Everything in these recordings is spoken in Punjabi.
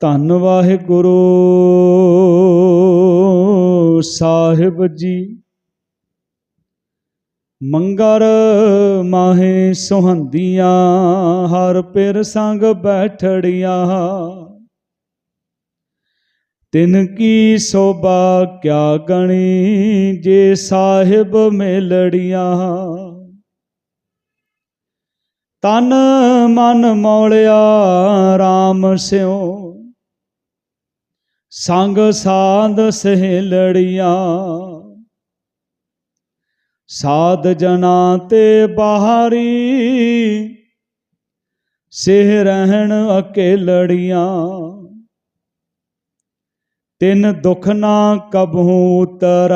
ਧੰਨ ਵਾਹਿਗੁਰੂ, ਸਾਹਿਬ ਜੀ। ਮੰਗਰ ਮਾਹੇ ਸੁਹੰਦੀਆਂ, ਹਰ ਪਿਰ ਸੰਗ ਬੈਠੜੀਆਂ। ਤਿਨ ਕੀ ਸੋਭਾ ਕਿਆ ਗਣੀ, ਜੇ ਸਾਹਿਬ ਮੇਲੜੀਆਂ। ਤਨ ਮਨ ਮੌਲਿਆ RAM ਸਿਉ। ਸੰਗ ਸਾਧ ਸਹੇਲੜੀਆਂ। ਸਾਧ ਜਨਾ ਤੇ ਬਾਹਰੀ ਸਿਹ ਰਹਿਣ ਅਕੇਲੜੀਆਂ। ਤਿੰਨ ਦੁਖ ਨਾ ਕਬਹੂ ਉਤਰ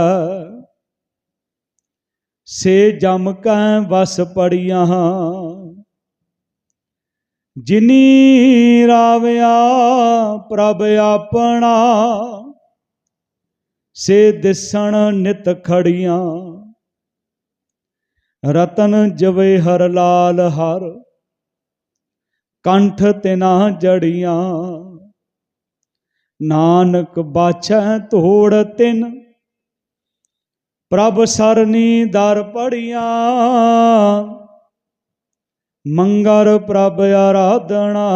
ਸੇ ਜਮ ਕੈ ਵਸ ਪੜੀਆਂ। ਜਿਨੀ ਰਾਵਿਆ ਪ੍ਰਭ ਆਪਣਾ, ਸੇ ਦਿਸਣ ਨਿਤ ਖੜੀਆਂ। ਰਤਨ ਜਵੇ ਹਰ ਲਾਲ ਹਰ, ਕੰਠ ਤਿਨਾ ਜੜੀਆਂ। ਨਾਨਕ ਬਾਛੈ ਤੋੜ ਤਿਨ, ਪ੍ਰਭ ਸਰਨੀ ਦਰ ਪੜੀਆਂ। ਮੰਗਰ ਪ੍ਰਭ ਆਰਾਧਣਾ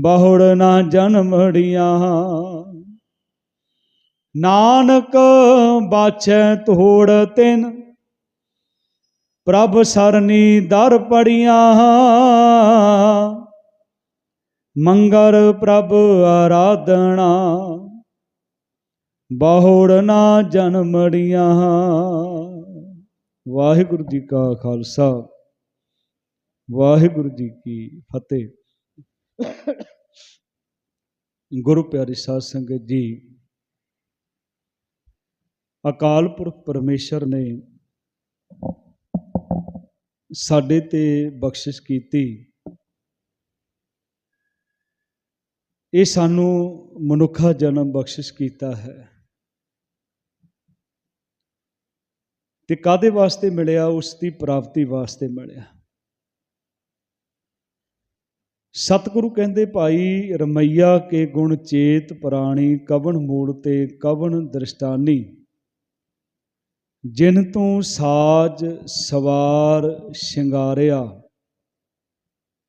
ਬਹੁੜ ਨਾ ਜਨਮੜੀਆਂ ਨਾਨਕ ਬਾਛੈ ਤੋੜ ਤਿਨ। ਪ੍ਰਭ ਸਰਨੀ ਦਰ ਪੜੀਆਂ। ਮੰਗਰ ਪ੍ਰਭ ਆਰਾਧਣਾ ਬਹੁੜ ਨਾ ਜਨਮੜੀਆਂ ਵਾਹਿਗੁਰੂ ਜੀ ਕਾ ਖਾਲਸਾ। ਵਾਹਿਗੁਰੂ ਜੀ ਕੀ ਫਤਿਹ। ਗੁਰੂ ਪਿਆਰੀ ਸਾਧ ਸੰਗਤ ਜੀ, ਅਕਾਲ ਪੁਰਖ ਪਰਮੇਸ਼ਰ ਨੇ ਸਾਡੇ ਤੇ ਬਖਸ਼ਿਸ਼ ਕੀਤੀ। ਇਹ ਸਾਨੂੰ ਮਨੁੱਖਾ ਜਨਮ ਬਖਸ਼ਿਸ਼ ਕੀਤਾ ਹੈ। ਤੇ ਕਾਦੇ ਵਾਸਤੇ ਮਿਲਿਆ? ਉਸ ਦੀ ਪ੍ਰਾਪਤੀ ਵਾਸਤੇ ਮਿਲਿਆ। ਸਤਿਗੁਰੂ ਕਹਿੰਦੇ ਭਾਈ, ਰਮਈਆ ਕੇ ਗੁਣ ਚੇਤ ਪ੍ਰਾਣੀ, ਕਵਣ ਮੂਲ ਤੇ ਕਵਣ ਦ੍ਰਿਸ਼ਟਾਨੀ। ਜਿਨ ਤੂੰ ਸਾਜ ਸਵਾਰ ਸ਼ਿੰਗਾਰਿਆ,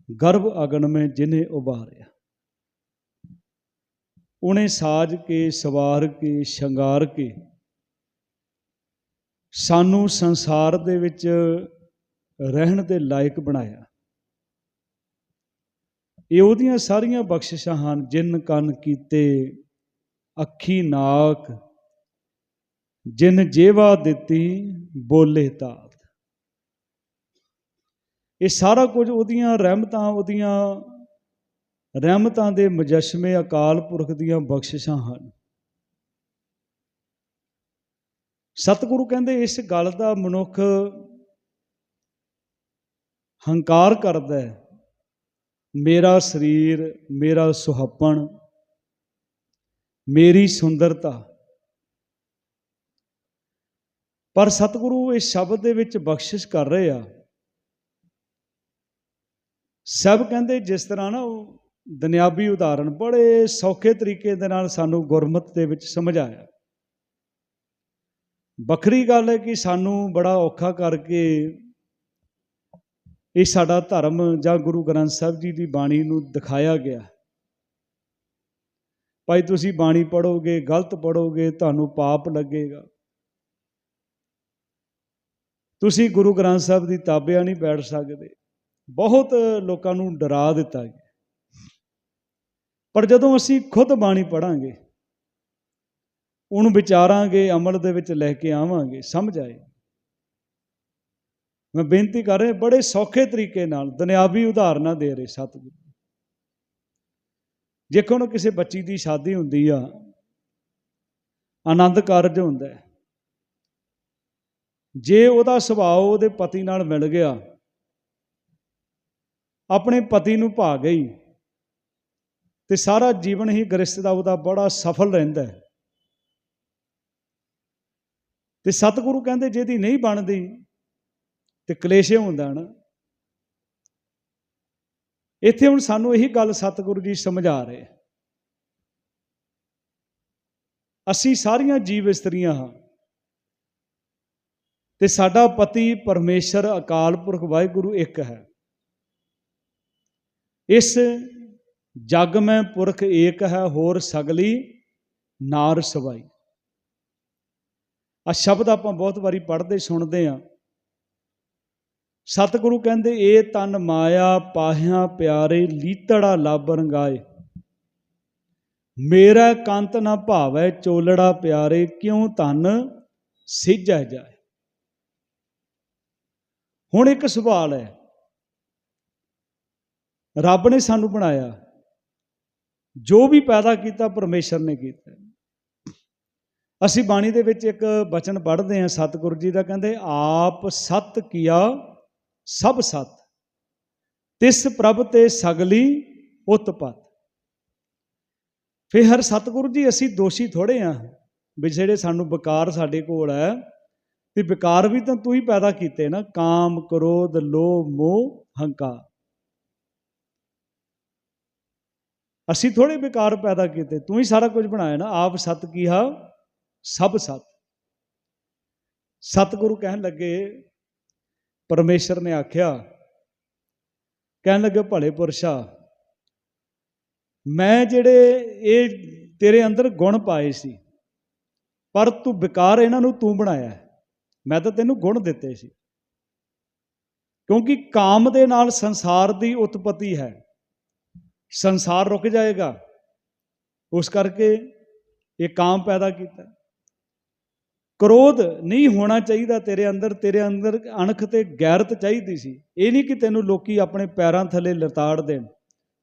ਗਰਭ ਅਗਨ ਮੈਂ ਜਿਨੇ ਉਬਾਰਿਆ ਉਹਨੇ ਸਾਜ ਕੇ, ਸਵਾਰ ਕੇ, ਸ਼ਿੰਗਾਰ ਕੇ। ਸਾਨੂੰ ਸੰਸਾਰ ਦੇ ਵਿੱਚ ਰਹਿਣ ਦੇ ਲਾਇਕ ਬਣਾਇਆ। ਇਹ ਉਹਦੀਆਂ ਸਾਰੀਆਂ ਬਖਸ਼ਿਸ਼ਾਂ ਹਨ, ਜਿਨ ਕੰਨ ਕੀਤੇ ਅੱਖੀ ਨਾਕ, ਜਿਨ ਜੇਵਾ ਦਿੱਤੀ ਬੋਲੇ ਤਾਤ। ਇਹ ਸਾਰਾ ਕੁਝ ਉਹਦੀਆਂ ਰਹਿਮਤਾਂ ਉਹਦੀਆਂ ਰਹਿਮਤਾਂ ਦੇ ਮੁਜੱਸਮੇ ਅਕਾਲ ਪੁਰਖ ਦੀਆਂ ਬਖਸ਼ਿਸ਼ਾਂ ਹਨ। ਸਤਿਗੁਰੂ ਕਹਿੰਦੇ, ਇਸ ਗੱਲ ਦਾ ਮਨੁੱਖ ਹੰਕਾਰ ਕਰਦਾ ਹੈ। ਮੇਰਾ ਸਰੀਰ, ਮੇਰਾ ਸੁਹਾਪਣ, ਮੇਰੀ ਸੁੰਦਰਤਾ। ਪਰ ਸਤਿਗੁਰੂ ਇਸ ਸ਼ਬਦ ਦੇ ਵਿੱਚ ਬਖਸ਼ਿਸ਼ ਕਰ ਰਹੇ ਆ। ਸਭ ਕਹਿੰਦੇ ਜਿਸ ਤਰ੍ਹਾਂ ਨਾ ਉਹ ਦੁਨਿਆਵੀ ਉਦਾਹਰਣ ਬੜੇ ਸੌਖੇ ਤਰੀਕੇ ਦੇ ਨਾਲ ਸਾਨੂੰ ਗੁਰਮਤ ਦੇ ਵਿੱਚ ਸਮਝਾਇਆ ਵੱਖਰੀ ਗੱਲ ਹੈ ਕਿ ਸਾਨੂੰ ਬੜਾ ਔਖਾ ਕਰਕੇ ਇਹ ਸਾਡਾ ਧਰਮ ਜਾਂ ਗੁਰੂ ਗ੍ਰੰਥ ਸਾਹਿਬ ਜੀ ਦੀ ਬਾਣੀ ਨੂੰ ਦਿਖਾਇਆ ਗਿਆ ਭਾਈ, ਤੁਸੀਂ ਬਾਣੀ ਪੜੋਗੇ ਗਲਤ ਪੜੋਗੇ ਤੁਹਾਨੂੰ ਪਾਪ ਲੱਗੇਗਾ। ਤੁਸੀਂ ਗੁਰੂ ਗ੍ਰੰਥ ਸਾਹਿਬ ਦੀ ਤਾਬਿਆ ਨਹੀਂ ਬੈਠ ਸਕਦੇ। ਬਹੁਤ ਲੋਕਾਂ ਨੂੰ ਡਰਾ ਦਿੱਤਾ ਗਿਆ। ਪਰ ਜਦੋਂ ਅਸੀਂ ਖੁਦ ਬਾਣੀ ਪੜਾਂਗੇ ਉਹਨੂੰ ਵਿਚਾਰਾਂਗੇ, ਅਮਲ ਦੇ ਵਿੱਚ ਲੈ ਕੇ ਆਵਾਂਗੇ, ਸਮਝ ਆਏ ਮੈਂ ਬੇਨਤੀ ਕਰ ਰਿਹਾ, ਬੜੇ ਸੌਖੇ ਤਰੀਕੇ ਨਾਲ, ਦੁਨਿਆਵੀ ਉਦਾਹਰਨਾਂ ਦੇ ਰਹੇ ਸਤਿਗੁਰੂ। ਜੇਕਰ ਹੁਣ ਕਿਸੇ ਬੱਚੀ ਦੀ ਸ਼ਾਦੀ ਹੁੰਦੀ ਆ, ਆਨੰਦ ਕਾਰਜ ਹੁੰਦਾ ਹੈ। ਜੇ ਉਹਦਾ ਸੁਭਾਅ ਉਹਦੇ ਪਤੀ ਨਾਲ ਮਿਲ ਗਿਆ, ਆਪਣੇ ਪਤੀ ਨੂੰ ਭਾ ਗਈ, ਤੇ ਸਾਰਾ ਜੀਵਨ ਹੀ ਗ੍ਰਸਥ ਦਾ ਉਹਦਾ ਬੜਾ ਸਫਲ ਰਹਿੰਦਾ ਹੈ। ਤੇ ਸਤਿਗੁਰੂ ਕਹਿੰਦੇ ਜਿਹਦੀ ਨਹੀਂ ਬਣਦੀ ਤੇ ਕਲੇਸ਼ ਹੁੰਦਾ ਨਾ। ਇੱਥੇ ਹੁਣ ਸਾਨੂੰ ਇਹੀ ਗੱਲ ਸਤਿਗੁਰੂ ਜੀ ਸਮਝਾ ਰਹੇ ਅਸੀਂ ਸਾਰੀਆਂ ਜੀਵ ਇਸਤਰੀਆਂ ਹਾਂ। ਤੇ ਸਾਡਾ ਪਤੀ ਪਰਮੇਸ਼ਰ, ਅਕਾਲ ਪੁਰਖ, ਵਾਹਿਗੁਰੂ ਇੱਕ ਹੈ। ਇਸ ਜਗ ਮੈਂ ਪੁਰਖ ਏਕ ਹੈ, ਹੋਰ ਸਗਲੀ ਨਾਰ ਸਵਾਈ। ਆ ਸ਼ਬਦ ਆਪਾਂ ਬਹੁਤ ਵਾਰੀ ਪੜ੍ਹਦੇ, ਸੁਣਦੇ ਆ ਸਤਿਗੁਰੂ ਕਹਿੰਦੇ ਇਹ ਤਨ ਮਾਇਆ ਪਾਹਿਆਂ ਪਿਆਰੇ, ਲੀਤੜਾ ਲੱਭ ਰੰਗਾਏ। ਮੇਰਾ ਕੰਤ ਨਾ ਭਾਵੈ ਚੋਲੜਾ ਪਿਆਰੇ, ਕਿਉਂ ਧਨ ਸਿੱਝੈ ਜਾਏ? ਹੁਣ ਇੱਕ ਸਵਾਲ ਹੈ। ਰੱਬ ਨੇ ਸਾਨੂੰ ਬਣਾਇਆ। ਜੋ ਵੀ ਪੈਦਾ ਕੀਤਾ, ਪਰਮੇਸ਼ਰ ਨੇ ਕੀਤਾ। ਅਸੀਂ ਬਾਣੀ ਦੇ ਵਿੱਚ ਇੱਕ ਬਚਨ ਪੜ੍ਹਦੇ ਹਾਂ, ਸਤਿਗੁਰੂ ਜੀ ਦਾ ਕਹਿੰਦੇ, ਆਪ ਸਤ ਕੀਆ ਸਭ ਸਤ। ਤਿਸ ਪ੍ਰਭ ਤੇ ਸਗਲੀ ਉਤਪਤ। ਫੇ ਹਰ ਸਤਿਗੁਰੂ ਜੀ, ਅਸੀਂ ਦੋਸ਼ੀ ਥੋੜੇ ਆ ਵੀ ਜਿਹੜੇ ਸਾਨੂੰ ਵਿਕਾਰ ਸਾਡੇ ਕੋਲ ਹੈ। ਤੇ ਵਿਕਾਰ ਵੀ ਤਾਂ ਤੂੰ ਹੀ ਪੈਦਾ ਕੀਤੇ ਨਾ, ਕਾਮ, ਕ੍ਰੋਧ, ਲੋਭ, ਮੋਹ, ਹੰਕਾਰ। ਅਸੀਂ ਥੋੜੇ ਵਿਕਾਰ ਪੈਦਾ ਕੀਤੇ, ਤੂੰ ਹੀ ਸਾਰਾ ਕੁਝ ਬਣਾਇਆ ਨਾ, ਆਪ ਸਤ ਕੀਹਾ ਸਭ ਸਤ। ਸਤਿਗੁਰੂ ਕਹਿਣ ਲੱਗੇ ਪਰਮੇਸ਼ਰ ਨੇ ਆਖਿਆ, ਕਹਿਣ ਲੱਗੇ ਭਲੇ ਪੁਰਸ਼ਾ ਮੈਂ ਜਿਹੜੇ ਇਹ ਤੇਰੇ ਅੰਦਰ ਗੁਣ ਪਾਏ ਸੀ, ਪਰ ਤੂੰ ਵਿਕਾਰ ਇਹਨਾਂ ਨੂੰ ਤੂੰ ਬਣਾਇਆ, ਮੈਂ ਤਾਂ ਤੈਨੂੰ ਗੁਣ ਦਿੱਤੇ ਸੀ। ਕਿਉਂਕਿ ਕਾਮ ਦੇ ਨਾਲ ਸੰਸਾਰ ਦੀ ਉਤਪਤੀ ਹੈ, ਸੰਸਾਰ ਰੁਕ ਜਾਏਗਾ, ਉਸ ਕਰਕੇ ਇਹ ਕਾਮ ਪੈਦਾ ਕੀਤਾ। ਕ੍ਰੋਧ ਨਹੀਂ ਹੋਣਾ ਚਾਹੀਦਾ ਤੇਰੇ ਅੰਦਰ ਤੇਰੇ ਅੰਦਰ ਅਣਖ ਤੇ ਗੈਰਤ ਚਾਹੀਦੀ ਸੀ। ਇਹ ਨਹੀਂ ਕਿ ਤੈਨੂੰ ਲੋਕੀ ਆਪਣੇ ਪੈਰਾਂ ਥੱਲੇ ਲਤਾੜ ਦੇਣ।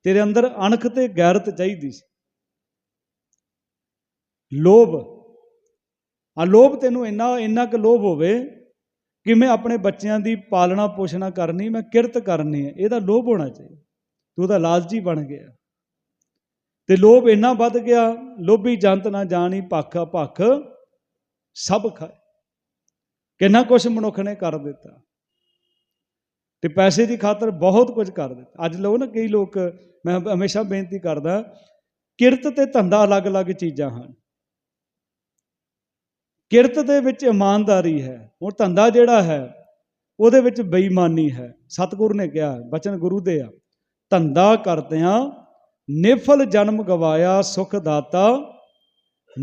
ਤੇਰੇ ਅੰਦਰ ਅਣਖ ਤੇ ਗੈਰਤ ਚਾਹੀਦੀ ਸੀ। ਲੋਭ। ਆ ਲੋਭ ਤੈਨੂੰ ਇੰਨਾ ਇੰਨਾ ਕੁ ਲੋਭ ਹੋਵੇ ਕਿ ਮੈਂ ਆਪਣੇ ਬੱਚਿਆਂ ਦੀ ਪਾਲਣਾ ਪੋਸ਼ਣਾ ਕਰਨੀ, ਮੈਂ ਕਿਰਤ ਕਰਨੀ ਹੈ। ਇਹਦਾ ਲੋਭ ਹੋਣਾ ਚਾਹੀਦਾ। ਤੂੰ ਤਾਂ ਲਾਲਚੀ ਬਣ ਗਿਆ। ਤੇ ਲੋਭ ਇੰਨਾ ਵੱਧ ਗਿਆ, ਲੋਭੀ ਜੰਤ ਨਾ ਜਾਣੀ ਭੱਖ ਭੱਖ ਸਭ ਖਾਏ। ਕਿੰਨਾ ਕੁਛ ਮਨੁੱਖ ਨੇ ਕਰ ਦਿੱਤਾ। ਤੇ ਪੈਸੇ ਦੀ ਖਾਤਰ ਬਹੁਤ ਕੁਝ ਕਰ ਦਿੱਤਾ। ਅੱਜ ਲੋਕ ਨਾ ਕਈ ਲੋਕ, ਮੈਂ ਹਮੇਸ਼ਾ ਬੇਨਤੀ ਕਰਦਾ, ਕਿਰਤ ਤੇ ਧੰਦਾ ਅਲੱਗ-ਅਲੱਗ ਚੀਜ਼ਾਂ ਹਨ। ਕਿਰਤ ਦੇ ਵਿੱਚ ਇਮਾਨਦਾਰੀ ਹੈ, ਹੁਣ ਧੰਦਾ ਜਿਹੜਾ ਹੈ, ਉਹਦੇ ਵਿੱਚ ਬੇਈਮਾਨੀ ਹੈ। ਸਤਿਗੁਰ ਨੇ ਕਿਹਾ, ਬਚਨ ਗੁਰੂ ਦੇ ਆ, ਧੰਦਾ ਕਰਦਿਆਂ ਨਿਫਲ ਜਨਮ ਗਵਾਇਆ, ਸੁਖ ਦਾਤਾ,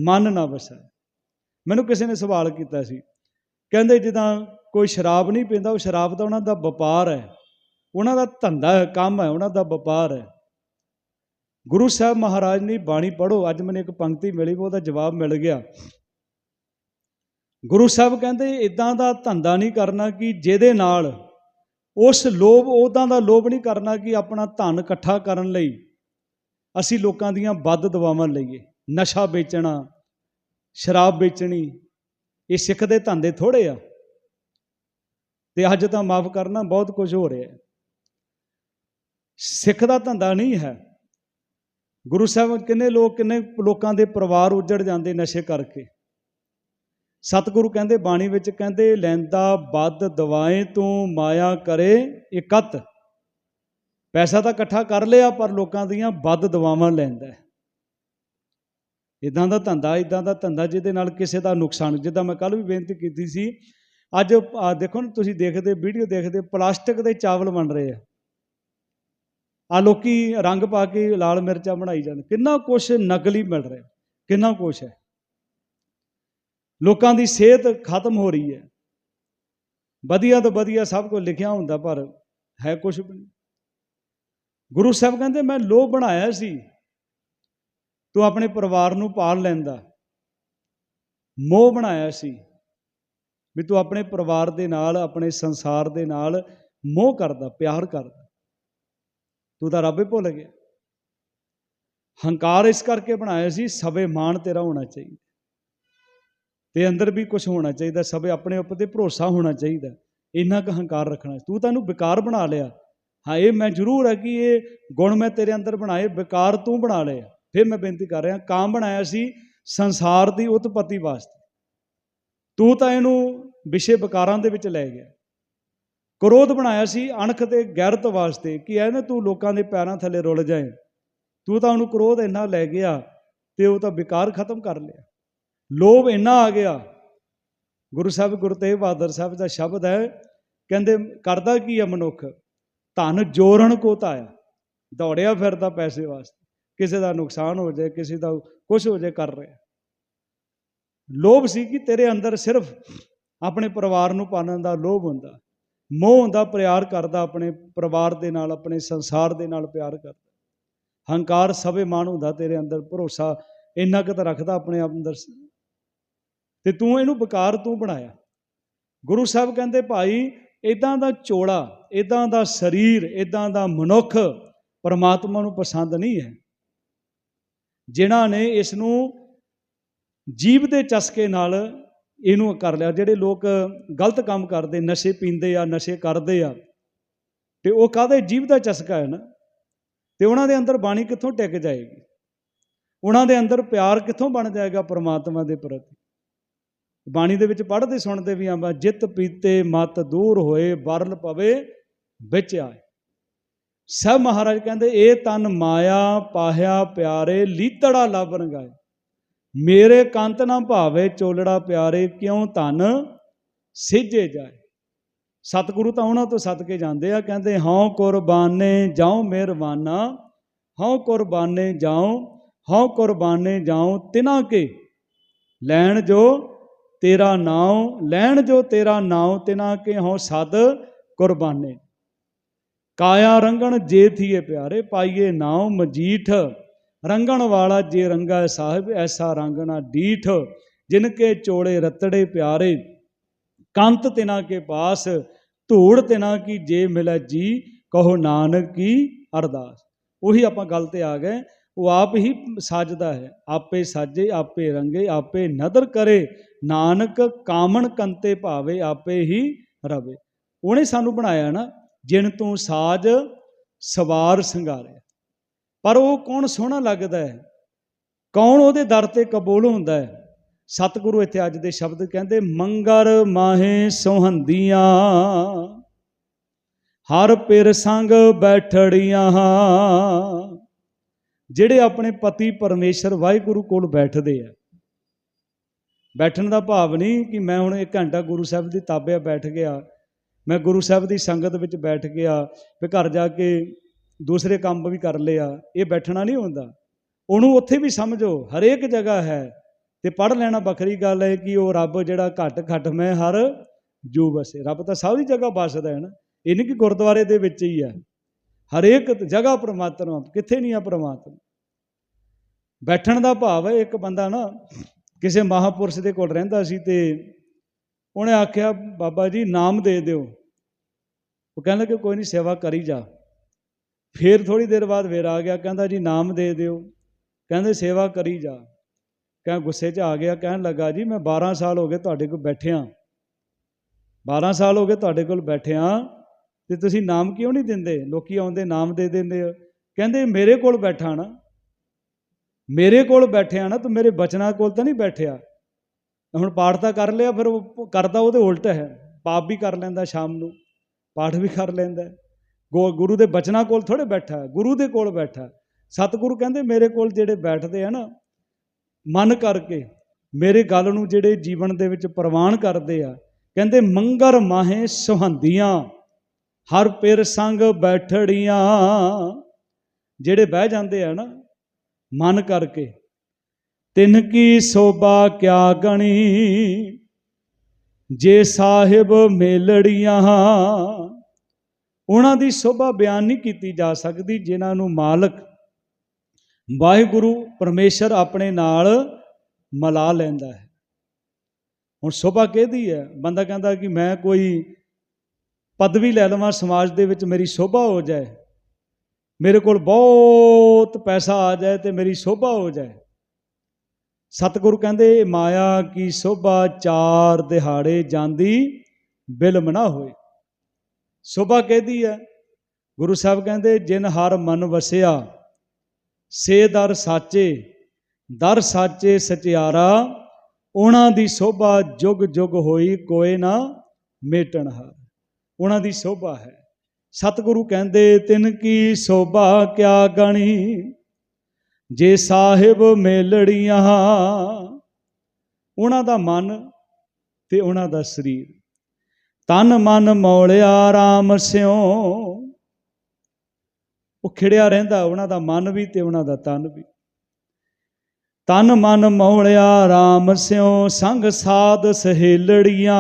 ਮਨ ਨਾ ਵਸੈ ਮੈਨੂੰ ਕਿਸੇ ਨੇ ਸਵਾਲ ਕੀਤਾ ਸੀ। ਕਹਿੰਦੇ ਜਿੱਦਾਂ ਕੋਈ ਸ਼ਰਾਬ ਨਹੀਂ ਪੀਂਦਾ, ਉਹ ਸ਼ਰਾਬ ਤਾਂ ਉਹਨਾਂ ਦਾ ਵਪਾਰ ਹੈ। ਉਹਨਾਂ ਦਾ ਧੰਦਾ ਹੈ, ਕੰਮ ਹੈ, ਉਹਨਾਂ ਦਾ ਵਪਾਰ ਹੈ। ਗੁਰੂ ਸਾਹਿਬ ਮਹਾਰਾਜ ਨੇ ਬਾਣੀ ਪੜ੍ਹੋ, ਅੱਜ ਮੈਨੂੰ ਇੱਕ ਪੰਕਤੀ ਮਿਲੀ, ਉਹਦਾ ਜਵਾਬ ਮਿਲ ਗਿਆ। ਗੁਰੂ ਸਾਹਿਬ ਕਹਿੰਦੇ ਇਦਾਂ ਦਾ ਧੰਦਾ ਨਹੀਂ ਕਰਨਾ ਕਿ ਜਿਹਦੇ ਨਾਲ ਉਸ ਲੋਭ ਉਦਾਂ ਦਾ ਲੋਭ ਨਹੀਂ ਕਰਨਾ ਕਿ ਆਪਣਾ ਧਨ ਇਕੱਠਾ ਕਰਨ ਲਈ ਅਸੀਂ ਲੋਕਾਂ ਦੀਆਂ ਵੱਧ ਦਵਾਵਾਂ ਲਈਏ, ਨਸ਼ਾ ਵੇਚਣਾ ਸ਼ਰਾਬ ਵੇਚਣੀ, ਇਹ ਸਿੱਖ ਦੇ ਧੰਦੇ ਥੋੜੇ ਆ। ਤੇ ਅੱਜ ਤਾਂ ਮਾਫ ਕਰਨਾ, ਬਹੁਤ ਕੁਝ ਹੋ ਰਿਹਾ ਹੈ। ਸਿੱਖ ਦਾ ਧੰਦਾ ਨਹੀਂ ਹੈ। ਗੁਰੂ ਸਾਹਿਬ, ਕਿੰਨੇ ਲੋਕ, ਕਿੰਨੇ ਲੋਕਾਂ ਦੇ ਪਰਿਵਾਰ ਉੱਜੜ ਜਾਂਦੇ ਨਸ਼ੇ ਕਰਕੇ। ਸਤਿਗੁਰੂ ਕਹਿੰਦੇ, ਬਾਣੀ ਵਿੱਚ ਕਹਿੰਦੇ, ਲੈਂਦਾ ਵੱਧ ਦਵਾਏ ਤੂੰ, ਮਾਇਆ ਕਰੇ ਇਕੱਤ। ਪੈਸਾ ਤਾਂ ਇਕੱਠਾ ਕਰ ਲਿਆ, ਪਰ ਲੋਕਾਂ ਦੀਆਂ ਵੱਧ ਦਵਾਵਾਂ ਲੈਂਦਾ ਇਦਾਂ ਦਾ ਧੰਦਾ ਇਦਾਂ ਦਾ ਧੰਦਾ ਜਿਹਦੇ ਨਾਲ ਕਿਸੇ ਦਾ ਨੁਕਸਾਨ, ਜਿੱਦਾਂ ਮੈਂ ਕੱਲ ਵੀ ਬੇਨਤੀ ਕੀਤੀ ਸੀ, ਅੱਜ ਦੇਖੋ ਨਾ, ਤੁਸੀਂ ਦੇਖਦੇ, ਵੀਡੀਓ ਦੇਖਦੇ, ਪਲਾਸਟਿਕ ਦੇ ਚਾਵਲ ਬਣ ਰਹੇ ਆ। ਆ ਲੋਕੀ ਰੰਗ ਪਾ ਕੇ ਲਾਲ ਮਿਰਚਾਂ ਬਣਾਈ ਜਾਣ ਕਿੰਨਾ ਕੁਛ ਨਕਲੀ ਮਿਲ ਰਿਹਾ, ਕਿੰਨਾ ਕੁਛ ਹੈ। ਲੋਕਾਂ ਦੀ ਸਿਹਤ ਖਤਮ ਹੋ ਰਹੀ ਹੈ। ਵਧੀਆ ਤੋਂ ਵਧੀਆ ਸਭ ਕੁਝ ਲਿਖਿਆ ਹੁੰਦਾ, ਪਰ ਹੈ ਕੁਛ ਵੀ ਨਹੀਂ। ਗੁਰੂ ਸਾਹਿਬ ਕਹਿੰਦੇ, ਮੈਂ ਲੋਭ ਬਣਾਇਆ ਸੀ ਤੂੰ ਆਪਣੇ ਪਰਿਵਾਰ ਨੂੰ ਪਾਲ ਲੈਂਦਾ। ਮੋਹ ਬਣਾਇਆ ਸੀ ਵੀ ਤੂੰ ਆਪਣੇ ਪਰਿਵਾਰ ਦੇ ਨਾਲ, ਆਪਣੇ ਸੰਸਾਰ ਦੇ ਨਾਲ ਮੋਹ ਕਰਦਾ, ਪਿਆਰ ਕਰਦਾ। ਤੂੰ ਤਾਂ ਰੱਬ ਹੀ ਭੁੱਲ ਗਿਆ। ਹੰਕਾਰ ਇਸ ਕਰਕੇ ਬਣਾਇਆ ਸੀ ਸਵੇ ਮਾਣ ਤੇਰਾ ਹੋਣਾ ਚਾਹੀਦਾ। ਤੇ ਅੰਦਰ ਵੀ ਕੁਝ ਹੋਣਾ ਚਾਹੀਦਾ ਸਵੇ ਆਪਣੇ ਉੱਪਰ ਤੇ ਭਰੋਸਾ ਹੋਣਾ ਚਾਹੀਦਾ। ਇੰਨਾ ਕੁ ਹੰਕਾਰ ਰੱਖਣਾ। ਤੂੰ ਤੈਨੂੰ ਇਹਨੂੰ ਵਿਕਾਰ ਬਣਾ ਲਿਆ। ਹਾਂ, ਇਹ ਮੈਂ ਜ਼ਰੂਰ ਹੈ ਕਿ ਇਹ ਗੁਣ ਮੈਂ ਤੇਰੇ ਅੰਦਰ ਬਣਾਏ ਵਿਕਾਰ ਤੂੰ ਬਣਾ ਲਿਆ। ਫਿਰ ਮੈਂ ਬੇਨਤੀ ਕਰ ਰਿਹਾ, ਕਾਮ ਬਣਾਇਆ ਸੀ ਸੰਸਾਰ ਦੀ ਉਤਪਤੀ ਵਾਸਤੇ। ਤੂੰ ਤਾਂ ਇਹਨੂੰ ਵਿਸ਼ੇ ਵਿਕਾਰਾਂ ਦੇ ਵਿੱਚ ਲੈ ਗਿਆ। ਕ੍ਰੋਧ ਬਣਾਇਆ ਸੀ ਅਣਖ ਤੇ ਗੈਰਤ ਵਾਸਤੇ ਕਿ ਐ ਨਾ ਤੂੰ ਲੋਕਾਂ ਦੇ ਪੈਰਾਂ ਥੱਲੇ ਰੁਲ ਜਾਏ। ਤੂੰ ਤਾਂ ਉਹਨੂੰ ਕ੍ਰੋਧ ਇੰਨਾ ਲੈ ਗਿਆ ਤੇ ਉਹ ਤਾਂ ਵਿਕਾਰ ਖਤਮ ਕਰ ਲਿਆ। ਲੋਭ ਇੰਨਾ ਆ ਗਿਆ। ਗੁਰੂ ਸਾਹਿਬ, ਗੁਰੂ ਤੇਗ ਬਹਾਦਰ ਸਾਹਿਬ ਦਾ ਸ਼ਬਦ ਹੈ, ਕਹਿੰਦੇ, ਕਰਦਾ ਕੀ ਹੈ ਮਨੁੱਖ? ਧਨ ਜੋੜਨ ਕੋ ਧਾਇਆ ਦੌੜਿਆ ਫਿਰਦਾ ਪੈਸੇ ਵਾਸਤੇ। ਕਿਸੇ ਦਾ ਨੁਕਸਾਨ ਹੋ ਜਾਏ, ਕਿਸੇ ਦਾ ਕੁਝ ਹੋ ਜਾਏ, ਕਰ ਰਿਹਾ ਲੋਭ ਸੀ ਕਿ ਤੇਰੇ ਅੰਦਰ ਸਿਰਫ ਆਪਣੇ ਪਰਿਵਾਰ ਨੂੰ ਪਾਲਣ ਦਾ ਲੋਭ ਹੁੰਦਾ। ਮੋਹ ਹੁੰਦਾ, ਪਿਆਰ ਕਰਦਾ, ਆਪਣੇ ਪਰਿਵਾਰ ਦੇ ਨਾਲ, ਆਪਣੇ ਸੰਸਾਰ ਦੇ ਨਾਲ ਪਿਆਰ ਕਰਦਾ। ਹੰਕਾਰ ਸਭੇ ਮਾਨ ਹੁੰਦਾ ਤੇਰੇ ਅੰਦਰ, ਭਰੋਸਾ ਇੰਨਾ ਕੁ ਤਾਂ ਰੱਖਦਾ ਆਪਣੇ ਆਪ ਅੰਦਰ। ਤੇ ਤੂੰ ਇਹਨੂੰ ਬਕਾਰ ਤੂੰ ਬਣਾਇਆ। ਗੁਰੂ ਸਾਹਿਬ ਕਹਿੰਦੇ, ਭਾਈ ਇਦਾਂ ਦਾ ਚੋਲਾ ਇਦਾਂ ਦਾ ਸਰੀਰ ਇਦਾਂ ਦਾ ਮਨੁੱਖ ਪਰਮਾਤਮਾ ਨੂੰ ਪਸੰਦ ਨਹੀਂ ਹੈ। ਜਿਨ੍ਹਾਂ ਨੇ ਇਸ ਨੂੰ ਜੀਵ ਦੇ ਚਸਕੇ ਨਾਲ ਇਹਨੂੰ ਕਰ ਲਿਆ। ਜਿਹੜੇ ਲੋਕ ਗਲਤ ਕੰਮ ਕਰਦੇ, ਨਸ਼ੇ ਪੀਂਦੇ ਆ, ਨਸ਼ੇ ਕਰਦੇ ਆ, ਤੇ ਉਹ ਕਾਹਦੇ ਜੀਵ ਦਾ ਚਸਕਾ ਹੈ ਨਾ? ਤੇ ਉਹਨਾਂ ਦੇ ਅੰਦਰ ਬਾਣੀ ਕਿੱਥੋਂ ਟਿਕ ਜਾਏਗੀ? ਉਹਨਾਂ ਦੇ ਅੰਦਰ ਪਿਆਰ ਕਿੱਥੋਂ ਬਣ ਜਾਏਗਾ ਪਰਮਾਤਮਾ ਦੇ ਪ੍ਰਤੀ? ਬਾਣੀ ਦੇ ਵਿੱਚ ਪੜ੍ਹਦੇ ਸੁਣਦੇ ਵੀ ਆਂਬਾ ਜਿਤ ਪੀਤੇ ਮਤ ਦੂਰ ਹੋਏ, ਬਰਲ ਪਵੇ, ਵਿੱਚ ਆਏ। ਸਭ ਮਹਾਰਾਜ ਕਹਿੰਦੇ, ਇਹ ਤਨ ਮਾਇਆ ਪਾਹਿਆ ਪਿਆਰੇ, ਲੀਤੜਾ ਲੱਭ ਰੰਗਾਏ। ਮੇਰੇ ਕੰਤ ਨਾ ਭਾਵੇ ਚੋਲੜਾ ਪਿਆਰੇ, ਕਿਉਂ ਤਨ ਸਿੱਝੇ ਜਾਏ? ਸਤਿਗੁਰੂ ਤਾਂ ਉਹਨਾਂ ਤੋਂ ਸਦਕੇ ਜਾਂਦੇ ਆ, ਕਹਿੰਦੇ, ਹਉ ਕੁਰਬਾਨੇ ਜਾਉ ਮਿਹਰਬਾਨਾ, ਹਉ ਕੁਰਬਾਨੇ ਜਾਉ, ਹਉ ਕੁਰਬਾਨੇ ਜਾਉ ਤਿਨਾ ਕੇ। ਲੈਣ ਜੋ ਤੇਰਾ ਨਾਉ, ਲੈਣ ਜੋ ਤੇਰਾ ਨਾਉ ਤਿਨਾ ਕੇ, ਹਉ ਸਦ ਕੁਰਬਾਨੇ। ਕਾਇਆ ਰੰਗਣ ਜੇ ਥੀਏ ਪਿਆਰੇ, ਪਾਈਏ ਨਾਉ ਮਜੀਠ। ਰੰਗਣ ਵਾਲਾ ਜੇ ਰੰਗਾ ਸਾਹਿਬ, ਐਸਾ ਰੰਗਣਾ ਡੀਠ। ਜਿਨ ਕੇ ਚੋੜੇ ਰਤੜੇ ਪਿਆਰੇ, ਕੰਤ ਤਿਨਾ ਕੇ ਪਾਸ। ਧੂੜ ਤਿਨਾ ਕੀ ਜੇ ਮਿਲੈ ਜੀ, ਕਹੋ ਨਾਨਕ ਕੀ ਅਰਦਾਸ। ਉਹੀ ਆਪਾਂ ਗੱਲ ਤੇ ਆ ਗਏ, ਉਹ ਆਪ ਹੀ ਸਾਜਦਾ ਹੈ। ਆਪੇ ਸਾਜੇ, ਆਪੇ ਰੰਗੇ, ਆਪੇ ਨਦਰ ਕਰੇ। ਨਾਨਕ ਕਾਮਣ ਕੰਤੇ ਭਾਵੇ, ਆਪੇ ਹੀ ਰਵੇ। ਉਹਨੇ ਸਾਨੂੰ ਬਣਾਇਆ ਨਾ ਜਿਨ ਤੋਂ ਸਾਜ ਸਵਾਰ ਸੰਗਾਰਿਆ ਪਰ ਉਹ ਕੌਣ ਸੋਹਣਾ ਲੱਗਦਾ ਹੈ? ਕੌਣ ਉਹਦੇ ਦਰ ਤੇ ਕਬੂਲ ਹੁੰਦਾ ਹੈ? ਸਤਿਗੁਰੂ ਇੱਥੇ ਅੱਜ ਦੇ ਸ਼ਬਦ ਕਹਿੰਦੇ, ਮੰਗਰ ਮਾਹੇ ਸੋਹੰਦੀਆਂ, ਹਰ ਪਿਰ ਸੰਗ ਬੈਠੜੀਆਂ, ਜਿਹੜੇ ਆਪਣੇ ਪਤੀ ਪਰਮੇਸ਼ਰ ਵਾਹਿਗੁਰੂ ਕੋਲ ਬੈਠਦੇ ਆ। ਬੈਠਣ ਦਾ ਭਾਵ ਨਹੀਂ ਕਿ ਮੈਂ ਹੁਣ ਇੱਕ ਘੰਟਾ ਗੁਰੂ ਸਾਹਿਬ ਦੀ ਤਾਬਿਆ ਬੈਠ ਗਿਆ ਮੈਂ ਗੁਰੂ ਸਾਹਿਬ ਦੀ ਸੰਗਤ ਵਿੱਚ ਬੈਠ ਗਿਆ ਵੀ ਘਰ ਜਾ ਕੇ ਦੂਸਰੇ ਕੰਮ ਵੀ ਕਰ ਲਿਆ, ਇਹ ਬੈਠਣਾ ਨਹੀਂ ਹੁੰਦਾ। ਉਹਨੂੰ ਉੱਥੇ ਵੀ ਸਮਝੋ, ਹਰੇਕ ਜਗ੍ਹਾ ਹੈ ਤੇ ਪੜ ਲੈਣਾ ਵੱਖਰੀ ਗੱਲ ਹੈ ਕਿ ਉਹ ਰੱਬ ਜਿਹੜਾ ਘਟ ਘਟ ਮੈਂ ਹਰ ਜੂ ਵਸੇ। ਰੱਬ ਤਾਂ ਸਾਰੀ ਜਗ੍ਹਾ ਵਸਦਾ ਹੈ ਨਾ, ਇਹ ਨਹੀਂ ਕਿ ਗੁਰਦੁਆਰੇ ਦੇ ਵਿੱਚ ਹੀ ਹੈ। ਹਰੇਕ ਜਗ੍ਹਾ ਪ੍ਰਮਾਤਮਾ, ਕਿੱਥੇ ਨਹੀਂ ਆ ਪ੍ਰਮਾਤਮਾ। ਬੈਠਣ ਦਾ ਭਾਵ ਹੈ, ਇੱਕ ਬੰਦਾ ਨਾ ਕਿਸੇ ਮਹਾਪੁਰਸ਼ ਦੇ ਕੋਲ ਰਹਿੰਦਾ ਸੀ ਤੇ ਉਹਨੇ ਆਖਿਆ, ਬਾਬਾ ਜੀ, ਨਾਮ ਦੇ ਦਿਓ। ਉਹ ਕਹਿੰਦਾ ਕਿ ਕੋਈ ਨਹੀਂ, ਸੇਵਾ ਕਰੀ ਜਾ। ਫੇਰ ਥੋੜੀ ਦੇਰ ਬਾਅਦ ਫੇਰ ਆ ਗਿਆ, ਕਹਿੰਦਾ, ਜੀ, ਨਾਮ ਦੇ ਦਿਓ। ਕਹਿੰਦੇ, ਸੇਵਾ ਕਰੀ ਜਾ। ਕਹਿ ਗੁੱਸੇ 'ਚ ਆ ਗਿਆ, ਕਹਿਣ ਲੱਗਾ, ਜੀ, ਮੈਂ 12 ਸਾਲ ਹੋ ਗਏ ਤੁਹਾਡੇ ਕੋਲ ਬੈਠਿਆਂ 12 ਸਾਲ ਹੋ ਗਏ ਤੁਹਾਡੇ ਕੋਲ ਬੈਠਿਆਂ ਤੇ ਤੁਸੀਂ ਨਾਮ ਕਿਉਂ ਨਹੀਂ ਦਿੰਦੇ? ਲੋਕੀ ਆਉਂਦੇ, ਨਾਮ ਦੇ ਦਿੰਦੇ ਆ। ਕਹਿੰਦੇ, ਮੇਰੇ ਕੋਲ ਬੈਠਾ ਨਾ। ਮੇਰੇ ਕੋਲ ਬੈਠਿਆ ਨਾ ਤੂੰ ਮੇਰੇ ਬਚਨਾਂ ਕੋਲ ਤਾਂ ਨਹੀਂ ਬੈਠਿਆ। ਹੁਣ ਪਾਠ ਤਾਂ ਕਰ ਲਿਆ, ਫਿਰ ਉਹ ਕਰਦਾ ਉਹਦੇ ਉਲਟ ਹੈ। ਪਾਪ ਵੀ ਕਰ ਲੈਂਦਾ ਸ਼ਾਮ ਨੂੰ, ਪਾਠ ਵੀ ਕਰ ਲੈਂਦਾ। ਗੁਰੂ ਦੇ ਬਚਨਾਂ ਕੋਲ ਥੋੜੇ ਬੈਠਾ, ਗੁਰੂ ਦੇ ਕੋਲ ਬੈਠਾ। ਸਤਿਗੁਰੂ ਕਹਿੰਦੇ, ਮੇਰੇ ਕੋਲ ਜਿਹੜੇ ਬੈਠਦੇ ਆ ਨਾ, ਮਨ ਕਰਕੇ, ਮੇਰੇ ਗੱਲ ਨੂੰ ਜਿਹੜੇ ਜੀਵਨ ਦੇ ਵਿੱਚ ਪ੍ਰਵਾਨ ਕਰਦੇ ਆ, ਕਹਿੰਦੇ, ਮੰਗਰ ਮਾਹੇ ਸੁਹੰਦੀਆਂ ਹਰ ਪਿਰ ਸੰਗ ਬੈਠੜੀਆਂ। ਜਿਹੜੇ ਬਹਿ ਜਾਂਦੇ ਆ ਨਾ, ਮਨ ਕਰਕੇ ਤਿਨ ਕੀ ਸੋਭਾ ਕਿਆ ਗਣੀ? ਜੇ ਸਾਹਿਬ ਮੇਲੜੀਆਂ, ਉਹਨਾਂ ਦੀ ਸੋਭਾ ਬਿਆਨ ਨਹੀਂ ਕੀਤੀ ਜਾ ਸਕਦੀ ਜਿਨ੍ਹਾਂ ਨੂੰ ਮਾਲਕ, ਵਾਹਿਗੁਰੂ ਪਰਮੇਸ਼ਰ ਆਪਣੇ ਨਾਲ ਮਲਾ ਲੈਂਦਾ ਹੈ। ਹੁਣ ਸੋਭਾ ਕਿਹਦੀ ਹੈ? ਬੰਦਾ ਕਹਿੰਦਾ ਕਿ ਮੈਂ ਕੋਈ ਪਦਵੀ ਲੈ ਲਵਾਂ, ਸਮਾਜ ਦੇ ਵਿੱਚ ਮੇਰੀ ਸੋਭਾ ਹੋ ਜਾਏ, ਮੇਰੇ ਕੋਲ ਬਹੁਤ ਪੈਸਾ ਆ ਜਾਏ ਤੇ ਮੇਰੀ ਸੋਭਾ ਹੋ ਜਾਏ। ਸਤਿਗੁਰੂ ਕਹਿੰਦੇ, ਮਾਇਆ ਕੀ ਸੋਭਾ ਚਾਰ ਦਿਹਾੜੇ ਜਾਂਦੀ ਬਿਲਮ ਨਾ ਹੋਏ। ਸੋਭਾ ਕਿਹਦੀ ਹੈ, ਗੁਰੂ ਸਾਹਿਬ ਕਹਿੰਦੇ, ਜਿਨ ਹਰ ਮਨ ਵਸਿਆ, ਸੇ ਦਰ ਸਾਚੇ ਦਰ ਸਾਚੇ ਸਚਿਆਰਾ, ਉਹਨਾਂ ਦੀ ਸੋਭਾ ਜੁਗ ਜੁਗ ਹੋਈ ਕੋਏ ਨਾ ਮੇਟਣ ਹਾਰ। ਉਹਨਾਂ ਦੀ ਸੋਭਾ ਹੈ। ਸਤਿਗੁਰੂ ਕਹਿੰਦੇ, ਤਿਨ ਕੀ ਸੋਭਾ ਕਿਆ ਗਣੀ? ਜੇ ਸਾਹਿਬ ਮੇਲੜੀਆਂ, ਉਹਨਾਂ ਦਾ ਮਨ ਤੇ ਉਹਨਾਂ ਦਾ ਸਰੀਰ। ਤਨ ਮਨ ਮੌਲਿਆ RAM ਸਿਓ ਉਹ ਖਿੜਿਆ ਰਹਿੰਦਾ, ਉਹਨਾਂ ਦਾ ਮਨ ਵੀ ਤੇ ਉਹਨਾਂ ਦਾ ਤਨ ਵੀ। ਤਨ ਮਨ ਮੌਲਿਆ RAM ਸਿਓ ਸੰਗ ਸਾਧ ਸਹੇਲੜੀਆਂ।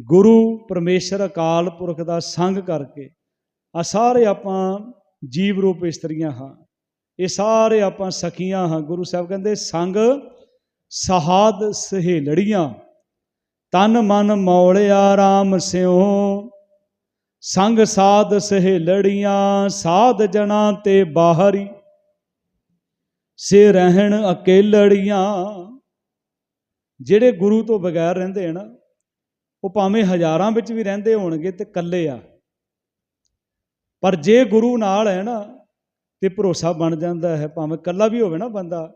ਗੁਰੂ ਪਰਮੇਸ਼ਰ ਅਕਾਲ ਪੁਰਖ ਦਾ ਸੰਗ ਕਰਕੇ ਆ ਸਾਰੇ ਆਪਾਂ ਜੀਵ ਰੂਪ ਇਸਤਰੀਆਂ ਹਾਂ। ਇਹ ਸਾਰੇ ਆਪਾਂ ਸਖੀਆਂ ਹਾਂ। ਗੁਰੂ ਸਾਹਿਬ ਕਹਿੰਦੇ, ਸੰਗ ਸਹਾਦ ਸਹੇਲੜੀਆਂ, ਤਨ ਮਨ ਮੌਲਿਆ RAM ਸਿਓ ਸੰਗ ਸਾਧ ਸਹੇਲੜੀਆਂ, ਸਾਧ ਜਣਾ ਤੇ ਬਾਹਰੀ। ਸੇ ਰਹਿਣ ਅਕੇਲੜੀਆਂ। ਜਿਹੜੇ ਗੁਰੂ ਤੋਂ ਬਗੈਰ ਰਹਿੰਦੇ ਹਨ, ਉਹ ਭਾਵੇਂ ਹਜ਼ਾਰਾਂ ਵਿੱਚ ਵੀ ਰਹਿੰਦੇ ਹੋਣਗੇ ਤੇ ਇਕੱਲੇ ਆ। ਪਰ ਜੇ ਗੁਰੂ ਨਾਲ ਹੈ ਨਾ ਤੇ ਭਰੋਸਾ ਬਣ ਜਾਂਦਾ ਹੈ, ਭਾਵੇਂ ਇਕੱਲਾ ਵੀ ਹੋਵੇ ਨਾ ਬੰਦਾ,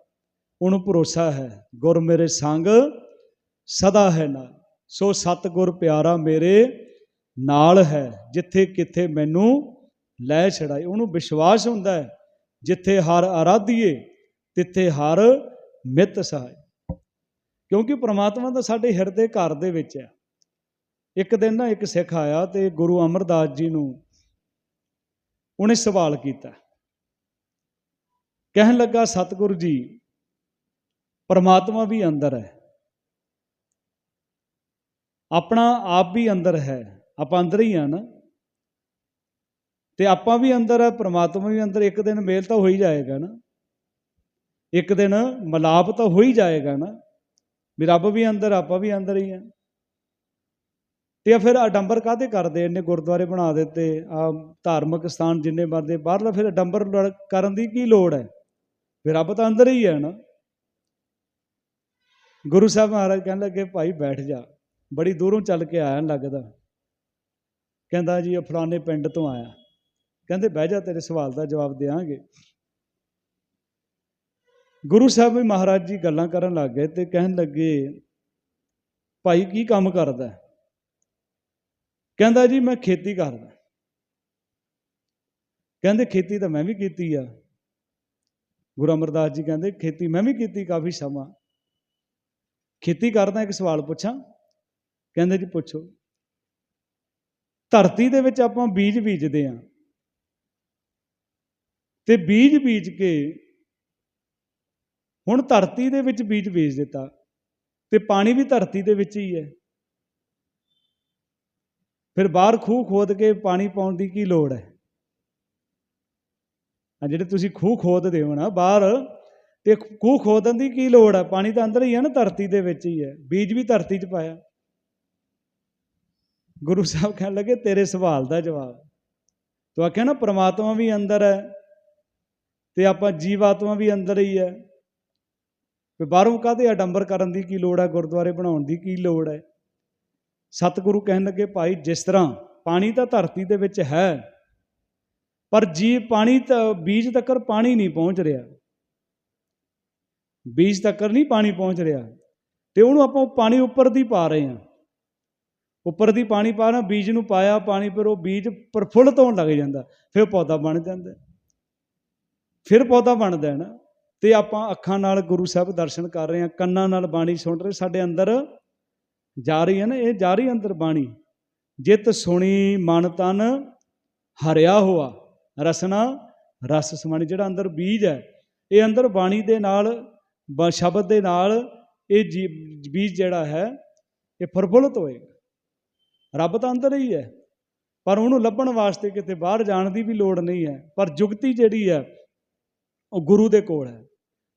ਉਹਨੂੰ ਭਰੋਸਾ ਹੈ, ਗੁਰ ਮੇਰੇ ਸੰਗ ਸਦਾ ਹੈ ਨਾਲ। ਸੋ ਸਤਿਗੁਰ ਪਿਆਰਾ ਮੇਰੇ ਨਾਲ ਹੈ, ਜਿੱਥੇ ਕਿੱਥੇ ਮੈਨੂੰ ਲੈ ਛੜਾਈ ਉਹਨੂੰ ਵਿਸ਼ਵਾਸ ਹੁੰਦਾ ਹੈ, ਜਿੱਥੇ ਹਰ ਆਰਾਧੀਏ, ਤਿੱਥੇ ਹਰ ਮਿੱਤ ਸਹਾਈ। ਕਿਉਂਕਿ ਪ੍ਰਮਾਤਮਾ ਤਾਂ ਸਾਡੇ ਹਿਰਦੇ ਘਰ ਦੇ ਵਿੱਚ ਹੈ। ਇੱਕ ਦਿਨ ਨਾ ਇੱਕ ਸਿੱਖ ਆਇਆ ਤੇ ਗੁਰੂ ਅਮਰਦਾਸ ਜੀ ਨੂੰ ਉਹਨੇ ਸਵਾਲ ਕੀਤਾ। ਕਹਿਣ ਲੱਗਾ, ਸਤਿਗੁਰੂ ਜੀ, ਪਰਮਾਤਮਾ ਵੀ ਅੰਦਰ ਹੈ। ਆਪਣਾ ਆਪ ਵੀ ਅੰਦਰ ਹੈ। ਆਪਾਂ ਅੰਦਰ ਹੀ ਆ ਨਾ। ਤੇ ਆਪਾਂ ਵੀ ਅੰਦਰ ਹੈ, ਪਰਮਾਤਮਾ ਵੀ ਅੰਦਰ। ਇੱਕ ਦਿਨ ਮੇਲ ਤਾਂ ਹੋ ਹੀ ਜਾਏਗਾ ਨਾ। ਇੱਕ ਦਿਨ ਮਲਾਪ ਤਾਂ ਹੋ ਹੀ ਜਾਏਗਾ ਨਾ। ਵੀ ਰੱਬ ਵੀ ਅੰਦਰ, ਆਪਾਂ ਵੀ ਅੰਦਰ ਹੀ ਆ ਤੇ ਫਿਰ ਅਡੰਬਰ ਕਾਦੇ ਕਰਦੇ? ਇੰਨੇ ਗੁਰਦੁਆਰੇ ਬਣਾ ਦਿੱਤੇ। ਆ ਧਾਰਮਿਕ ਸਥਾਨ ਜਿੰਨੇ ਬਣਦੇ, ਬਾਹਰਲਾ ਫਿਰ ਅਡੰਬਰ ਲੜ- ਕਰਨ ਦੀ ਕੀ ਲੋੜ ਹੈ? ਵੀ ਰੱਬ ਤਾਂ ਅੰਦਰ ਹੀ ਹੈ ਨਾ। ਗੁਰੂ ਸਾਹਿਬ ਮਹਾਰਾਜ ਕਹਿਣ ਲੱਗੇ, ਭਾਈ ਬੈਠ ਜਾ। ਬੜੀ ਦੂਰੋਂ ਚੱਲ ਕੇ ਆਇਆ ਲੱਗਦਾ। ਕਹਿੰਦਾ ਜੀ ਇਹ ਫਲਾਣੇ ਪਿੰਡ ਤੋਂ ਆਇਆ। ਕਹਿੰਦੇ, ਬਹਿ ਜਾ, ਤੇਰੇ ਸਵਾਲ ਦਾ ਜਵਾਬ ਦੇਵਾਂਗੇ ਗੁਰੂ ਸਾਹਿਬ ਵੀ ਮਹਾਰਾਜ ਜੀ ਗੱਲਾਂ ਕਰਨ ਲੱਗ ਗਏ ਤੇ ਕਹਿਣ ਲੱਗੇ, ਭਾਈ ਕੀ ਕੰਮ ਕਰਦਾ? ਕਹਿੰਦਾ ਜੀ, ਮੈਂ ਖੇਤੀ ਕਰਦਾ। ਕਹਿੰਦੇ, ਖੇਤੀ ਤਾਂ ਮੈਂ ਵੀ ਕੀਤੀ ਆ। ਗੁਰੂ ਅਮਰਦਾਸ ਜੀ ਕਹਿੰਦੇ, ਖੇਤੀ ਮੈਂ ਵੀ ਕੀਤੀ ਕਾਫੀ ਸਮਾਂ। ਖੇਤੀ ਕਰਦਾ ਇੱਕ ਸਵਾਲ ਪੁੱਛਾਂ? ਕਹਿੰਦੇ ਜੀ, ਪੁੱਛੋ। ਧਰਤੀ ਦੇ ਵਿੱਚ ਆਪਾਂ ਬੀਜ ਬੀਜਦੇ ਆ ਤੇ ਬੀਜ ਬੀਜ ਕੇ ਹੁਣ ਧਰਤੀ ਦੇ ਵਿੱਚ ਬੀਜ ਬੀਜ ਦਿੱਤਾ। ਤੇ ਪਾਣੀ ਵੀ ਧਰਤੀ ਦੇ ਵਿੱਚ ਹੀ ਹੈ। ਫਿਰ ਬਾਹਰ ਖੂਹ ਖੋਦ ਕੇ ਪਾਣੀ ਪਾਉਣ ਦੀ ਕੀ ਲੋੜ ਹੈ? ਆ ਜਿਹੜੇ ਤੁਸੀਂ ਖੂਹ ਖੋਦ ਦਿਓ ਨਾ ਬਾਹਰ, ਤੇ ਖੂਹ ਖੋਦਣ ਦੀ ਕੀ ਲੋੜ ਹੈ ਪਾਣੀ ਤਾਂ ਅੰਦਰ ਹੀ ਹੈ ਨਾ, ਧਰਤੀ ਦੇ ਵਿੱਚ ਹੀ ਹੈ ਬੀਜ ਵੀ ਧਰਤੀ 'ਚ ਪਾਇਆ। ਗੁਰੂ ਸਾਹਿਬ ਕਹਿਣ ਲੱਗੇ, ਤੇਰੇ ਸਵਾਲ ਦਾ ਜਵਾਬ। ਤੂੰ ਆਖਿਆ ਨਾ, ਪ੍ਰਮਾਤਮਾ ਵੀ ਅੰਦਰ ਹੈ, ਤੇ ਆਪਾਂ ਜੀਵਾਤਮਾ ਵੀ ਅੰਦਰ ਹੀ ਹੈ। ਵੀ ਬਾਹਰੋਂ ਕਾਹਦੇ ਆਡੰਬਰ ਕਰਨ ਦੀ ਕੀ ਲੋੜ ਹੈ ਗੁਰਦੁਆਰੇ ਬਣਾਉਣ ਦੀ ਕੀ ਲੋੜ ਹੈ? ਸਤਿਗੁਰੂ ਕਹਿਣ ਲੱਗੇ, ਭਾਈ, ਜਿਸ ਤਰ੍ਹਾਂ ਪਾਣੀ ਤਾਂ ਧਰਤੀ ਦੇ ਵਿੱਚ ਹੈ ਪਰ ਜੀ ਪਾਣੀ ਤਾਂ ਬੀਜ ਤੱਕ ਪਾਣੀ ਨਹੀਂ ਪਹੁੰਚ ਰਿਹਾ। ਬੀਜ ਤੱਕ ਨਹੀਂ ਪਾਣੀ ਪਹੁੰਚ ਰਿਹਾ। ਤੇ ਉਹਨੂੰ ਆਪਾਂ ਪਾਣੀ ਉੱਪਰ ਦੀ ਪਾ ਰਹੇ ਹਾਂ। ਉੱਪਰ ਦੀ ਪਾਣੀ ਪਾ ਪਾਣਾ ਬੀਜ ਨੂੰ ਪਾਇਆ ਪਾਣੀ, ਫਿਰ ਉਹ ਬੀਜ ਪ੍ਰਫੁੱਲਤ ਹੋਣ ਲੱਗ ਜਾਂਦਾ, ਫਿਰ ਪੌਦਾ ਬਣ ਜਾਂਦਾ। ਫਿਰ ਪੌਦਾ ਬਣਦਾ ਹੈ ਨਾ। ਤੇ ਆਪਾਂ ਅੱਖਾਂ ਨਾਲ ਗੁਰੂ ਸਾਹਿਬ ਦਰਸ਼ਨ ਕਰ ਰਹੇ ਹਾਂ, ਕੰਨਾਂ ਨਾਲ ਬਾਣੀ ਸੁਣ ਰਹੇ, ਸਾਡੇ ਅੰਦਰ ਜਾ ਰਹੀ ਹੈ ਨਾ, ਇਹ ਜਾ ਰਹੀ ਅੰਦਰ ਬਾਣੀ। ਜਿਤ ਸੁਣੀ ਮਨ ਤਨ ਹਰਿਆ ਹੋਆ। ਰਸਨਾ ਰਸ ਸਮਾਣੀ, ਜਿਹੜਾ ਅੰਦਰ ਬੀਜ ਹੈ, ਇਹ ਅੰਦਰ ਬਾਣੀ ਦੇ ਨਾਲ, ਬ- ਸ਼ਬਦ ਦੇ ਨਾਲ, ਇਹ ਜੀ- ਬੀਜ ਜਿਹੜਾ ਹੈ, ਇਹ ਪ੍ਰਫੁੱਲਤ ਹੋਏਗਾ। ਰੱਬ ਤਾਂ ਅੰਦਰ ਹੀ ਹੈ, ਪਰ ਉਹਨੂੰ ਲੱਭਣ ਵਾਸਤੇ ਕਿਤੇ ਬਾਹਰ ਜਾਣ ਦੀ ਵੀ ਲੋੜ ਨਹੀਂ ਹੈ। ਪਰ ਜੁਗਤੀ ਜਿਹੜੀ ਹੈ, ਉਹ ਗੁਰੂ ਦੇ ਕੋਲ ਹੈ।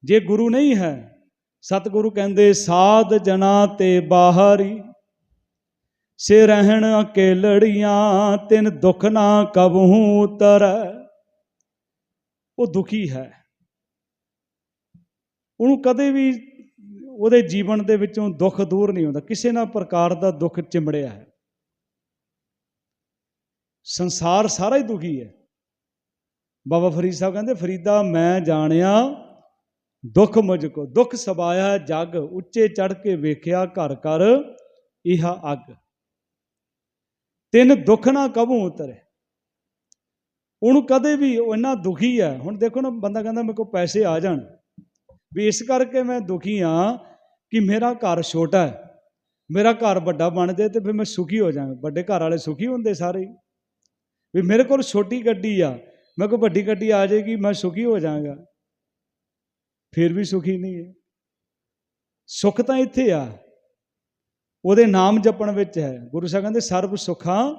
ਜੇ ਗੁਰੂ ਨਹੀਂ ਹੈ, ਸਤਿਗੁਰੂ ਕਹਿੰਦੇ, ਸਾਧ ਜਨਾ ਤੇ ਬਾਹਰੀ। ਸੇ ਰਹਿਣ ਅਕੇਲੜੀਆਂ, ਤਿਨ ਦੁਖ ਨਾ ਕਬਹੂ ਉਤਰੈ ਉਹ ਦੁਖੀ ਹੈ। ਉਹਨੂੰ ਕਦੇ ਵੀ ਉਹਦੇ ਜੀਵਨ ਦੇ ਵਿੱਚੋਂ ਦੁੱਖ ਦੂਰ ਨਹੀਂ ਹੁੰਦਾ। ਕਿਸੇ ਨਾ ਪ੍ਰਕਾਰ ਦਾ ਦੁੱਖ ਚਿੰਬੜਿਆ ਹੈ। ਸੰਸਾਰ ਸਾਰਾ ਹੀ ਦੁਖੀ ਹੈ। ਬਾਬਾ ਫਰੀਦ ਸਾਹਿਬ ਕਹਿੰਦੇ, ਫਰੀਦਾ, ਮੈਂ ਜਾਣਿਆ, ਦੁੱਖ ਮੁਝ ਕੋ। ਦੁੱਖ ਸਬਾਇਆ ਜਗ, ਉੱਚੇ ਚੜ ਕੇ ਵੇਖਿਆ ਘਰ ਘਰ, ਇਹ ਅੱਗ। ਤਿੰਨ ਦੁੱਖ ਨਾ ਕਬੂ ਉਤਰੇ। ਉਹਨੂੰ ਕਦੇ ਵੀ ਉਹ ਇੰਨਾ ਦੁਖੀ ਆ ਹੁਣ ਦੇਖੋ ਨਾ ਬੰਦਾ ਕਹਿੰਦਾ ਮੇਰੇ ਕੋਲ ਪੈਸੇ ਆ ਜਾਣ। ਵੀ ਇਸ ਕਰਕੇ ਮੈਂ ਦੁਖੀ ਹਾਂ ਕਿ ਮੇਰਾ ਘਰ ਛੋਟਾ ਹੈ। ਮੇਰਾ ਘਰ ਵੱਡਾ ਬਣ ਜਾਏ ਤੇ ਫਿਰ ਮੈਂ ਸੁਖੀ ਹੋ ਜਾਵਾਂ। ਵੱਡੇ ਘਰ ਵਾਲੇ ਸੁਖੀ ਹੁੰਦੇ ਸਾਰੇ ਵੀ ਮੇਰੇ ਕੋਲ ਛੋਟੀ ਗੱਡੀ ਆ, ਮੇਰੇ ਕੋਲ ਵੱਡੀ ਗੱਡੀ ਆ ਜਾਏਗੀ, ਮੈਂ ਸੁਖੀ ਹੋ ਜਾਵਾਂਗਾ। ਫਿਰ ਵੀ ਸੁਖੀ ਨਹੀਂ ਹੈ। ਸੁੱਖ ਤਾਂ ਇੱਥੇ ਆ। ਉਹਦੇ ਨਾਮ ਜਪਣ ਵਿੱਚ ਹੈ। ਗੁਰੂ ਸਾਹਿਬ ਕਹਿੰਦੇ, ਸਰਬ ਸੁਖਾਂ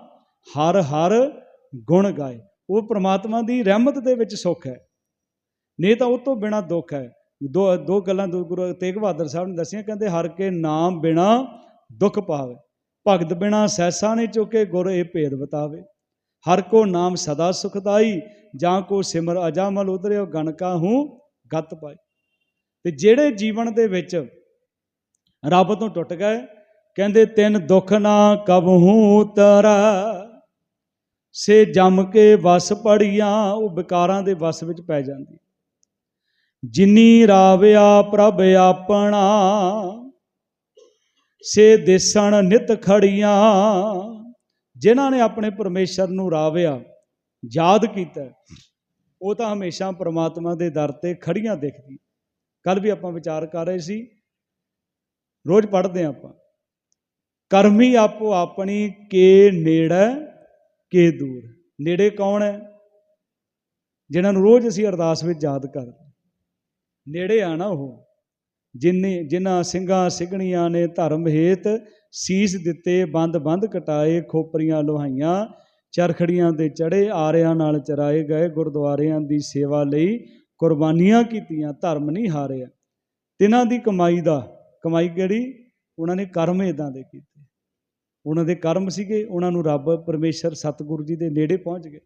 ਹਰ ਹਰ ਗੁਣ ਗਾਏ। ਉਹ ਪ੍ਰਮਾਤਮਾ ਦੀ ਰਹਿਮਤ ਦੇ ਵਿੱਚ ਸੁੱਖ ਹੈ। ਨਹੀਂ ਤਾਂ ਉਹ ਤੋਂ ਬਿਨਾ ਦੁੱਖ ਹੈ। ਦੋ ਦੋ ਗੱਲਾਂ ਦੋ ਗੁਰੂ ਤੇਗ ਬਹਾਦਰ ਸਾਹਿਬ ਨੇ ਦੱਸੀਆਂ, ਕਹਿੰਦੇ, ਹਰ ਕੇ ਨਾਮ ਬਿਨਾ ਦੁੱਖ ਪਾਵੇ, ਭਗਤ ਬਿਨਾ ਸੈਸਾ ਨੇ ਚੁਕੇ, ਗੁਰ ਇਹ ਭੇਦ ਬਤਾਵੇ ਹਰ ਕੋ ਨਾਮ ਸਦਾ ਸੁਖਦਾਈ, ਜਾਂ ਕੋ ਸਿਮਰ ਅਜਾਮਲ ਉਤਰਿਓ ਗਣਕਾ ਹੂੰ ਗਤ ਪਾਈ। ਤੇ ਜਿਹੜੇ ਜੀਵਨ ਦੇ ਵਿੱਚ ਰੱਬ ਤੋਂ ਟੁੱਟ ਗਏ ਕਹਿੰਦੇ, ਤਿੰਨ ਦੁੱਖ ਨਾ ਕਬਹੂ ਉਤਰੈ ਸੇ ਜੰਮ ਕੇ ਵਸ ਪੜੀਆਂ। ਉਹ ਵਿਕਾਰਾਂ ਦੇ ਵਸ ਵਿੱਚ ਪੈ ਜਾਂਦੀ ਜਿਨੀ ਰਾਵਿਆ ਪ੍ਰਭ ਆਪਣਾ, ਸੇ ਦਿਸਣ ਨਿਤ ਖੜੀਆਂ। ਜਿਨ੍ਹਾਂ ਨੇ ਆਪਣੇ ਪਰਮੇਸ਼ਰ ਨੂੰ ਰਾਵਿਆ, ਯਾਦ ਕੀਤਾ, ਉਹ ਤਾਂ ਹਮੇਸ਼ਾ ਪ੍ਰਮਾਤਮਾ ਦੇ ਦਰ ਤੇ ਖੜੀਆਂ ਦਿਖਦੀ ਕੱਲ ਵੀ ਆਪਾਂ ਵਿਚਾਰ ਕਰ ਰਹੇ ਸੀ। ਰੋਜ਼ ਪੜ੍ਹਦੇ ਹਾਂ ਆਪਾਂ। ਕਰਮੀ ਆਪੋ ਆਪਣੀ ਕੇ ਨੇੜੇ, ਕੇ ਦੂਰ। ਨੇੜੇ ਕੌਣ ਹੈ? ਜਿਨ੍ਹਾਂ ਨੂੰ ਰੋਜ਼ ਅਸੀਂ ਅਰਦਾਸ ਵਿੱਚ ਯਾਦ ਕਰਦੇ ਨੇੜੇ ਆ ਨਾ ਉਹ, ਜਿਨੇ, ਜਿਨ੍ਹਾਂ ਸਿੰਘਾਂ ਸਿਗਣੀਆਂ ਨੇ ਧਰਮ ਹੇਤ ਸੀਸ ਦਿੱਤੇ, ਬੰਦ ਬੰਦ ਕਟਾਏ, ਖੋਪਰੀਆਂ ਲੋਹਾਈਆਂ, ਚਰਖੜੀਆਂ ਦੇ ਚੜੇ ਆਰਿਆਂ ਨਾਲ ਚਰਾਏ ਗਏ, ਗੁਰਦੁਆਰਿਆਂ ਦੀ ਸੇਵਾ ਲਈ ਕੁਰਬਾਨੀਆਂ ਕੀਤੀਆਂ, ਧਰਮ ਨਹੀਂ ਹਾਰਿਆ। ਤਿਨਾਂ ਦੀ ਕਮਾਈ ਦਾ, ਕਮਾਈ ਕਿਹੜੀ? ਉਹਨਾਂ ਨੇ ਕਰਮ ਇਦਾਂ ਦੇ ਕੀਤੇ। ਉਹਨਾਂ ਦੇ ਕਰਮ ਸੀਗੇ, ਉਹਨਾਂ ਨੂੰ ਰੱਬ, ਪਰਮੇਸ਼ਰ, ਸਤਿਗੁਰੂ ਜੀ ਦੇ ਨੇੜੇ ਪਹੁੰਚ ਗਏ।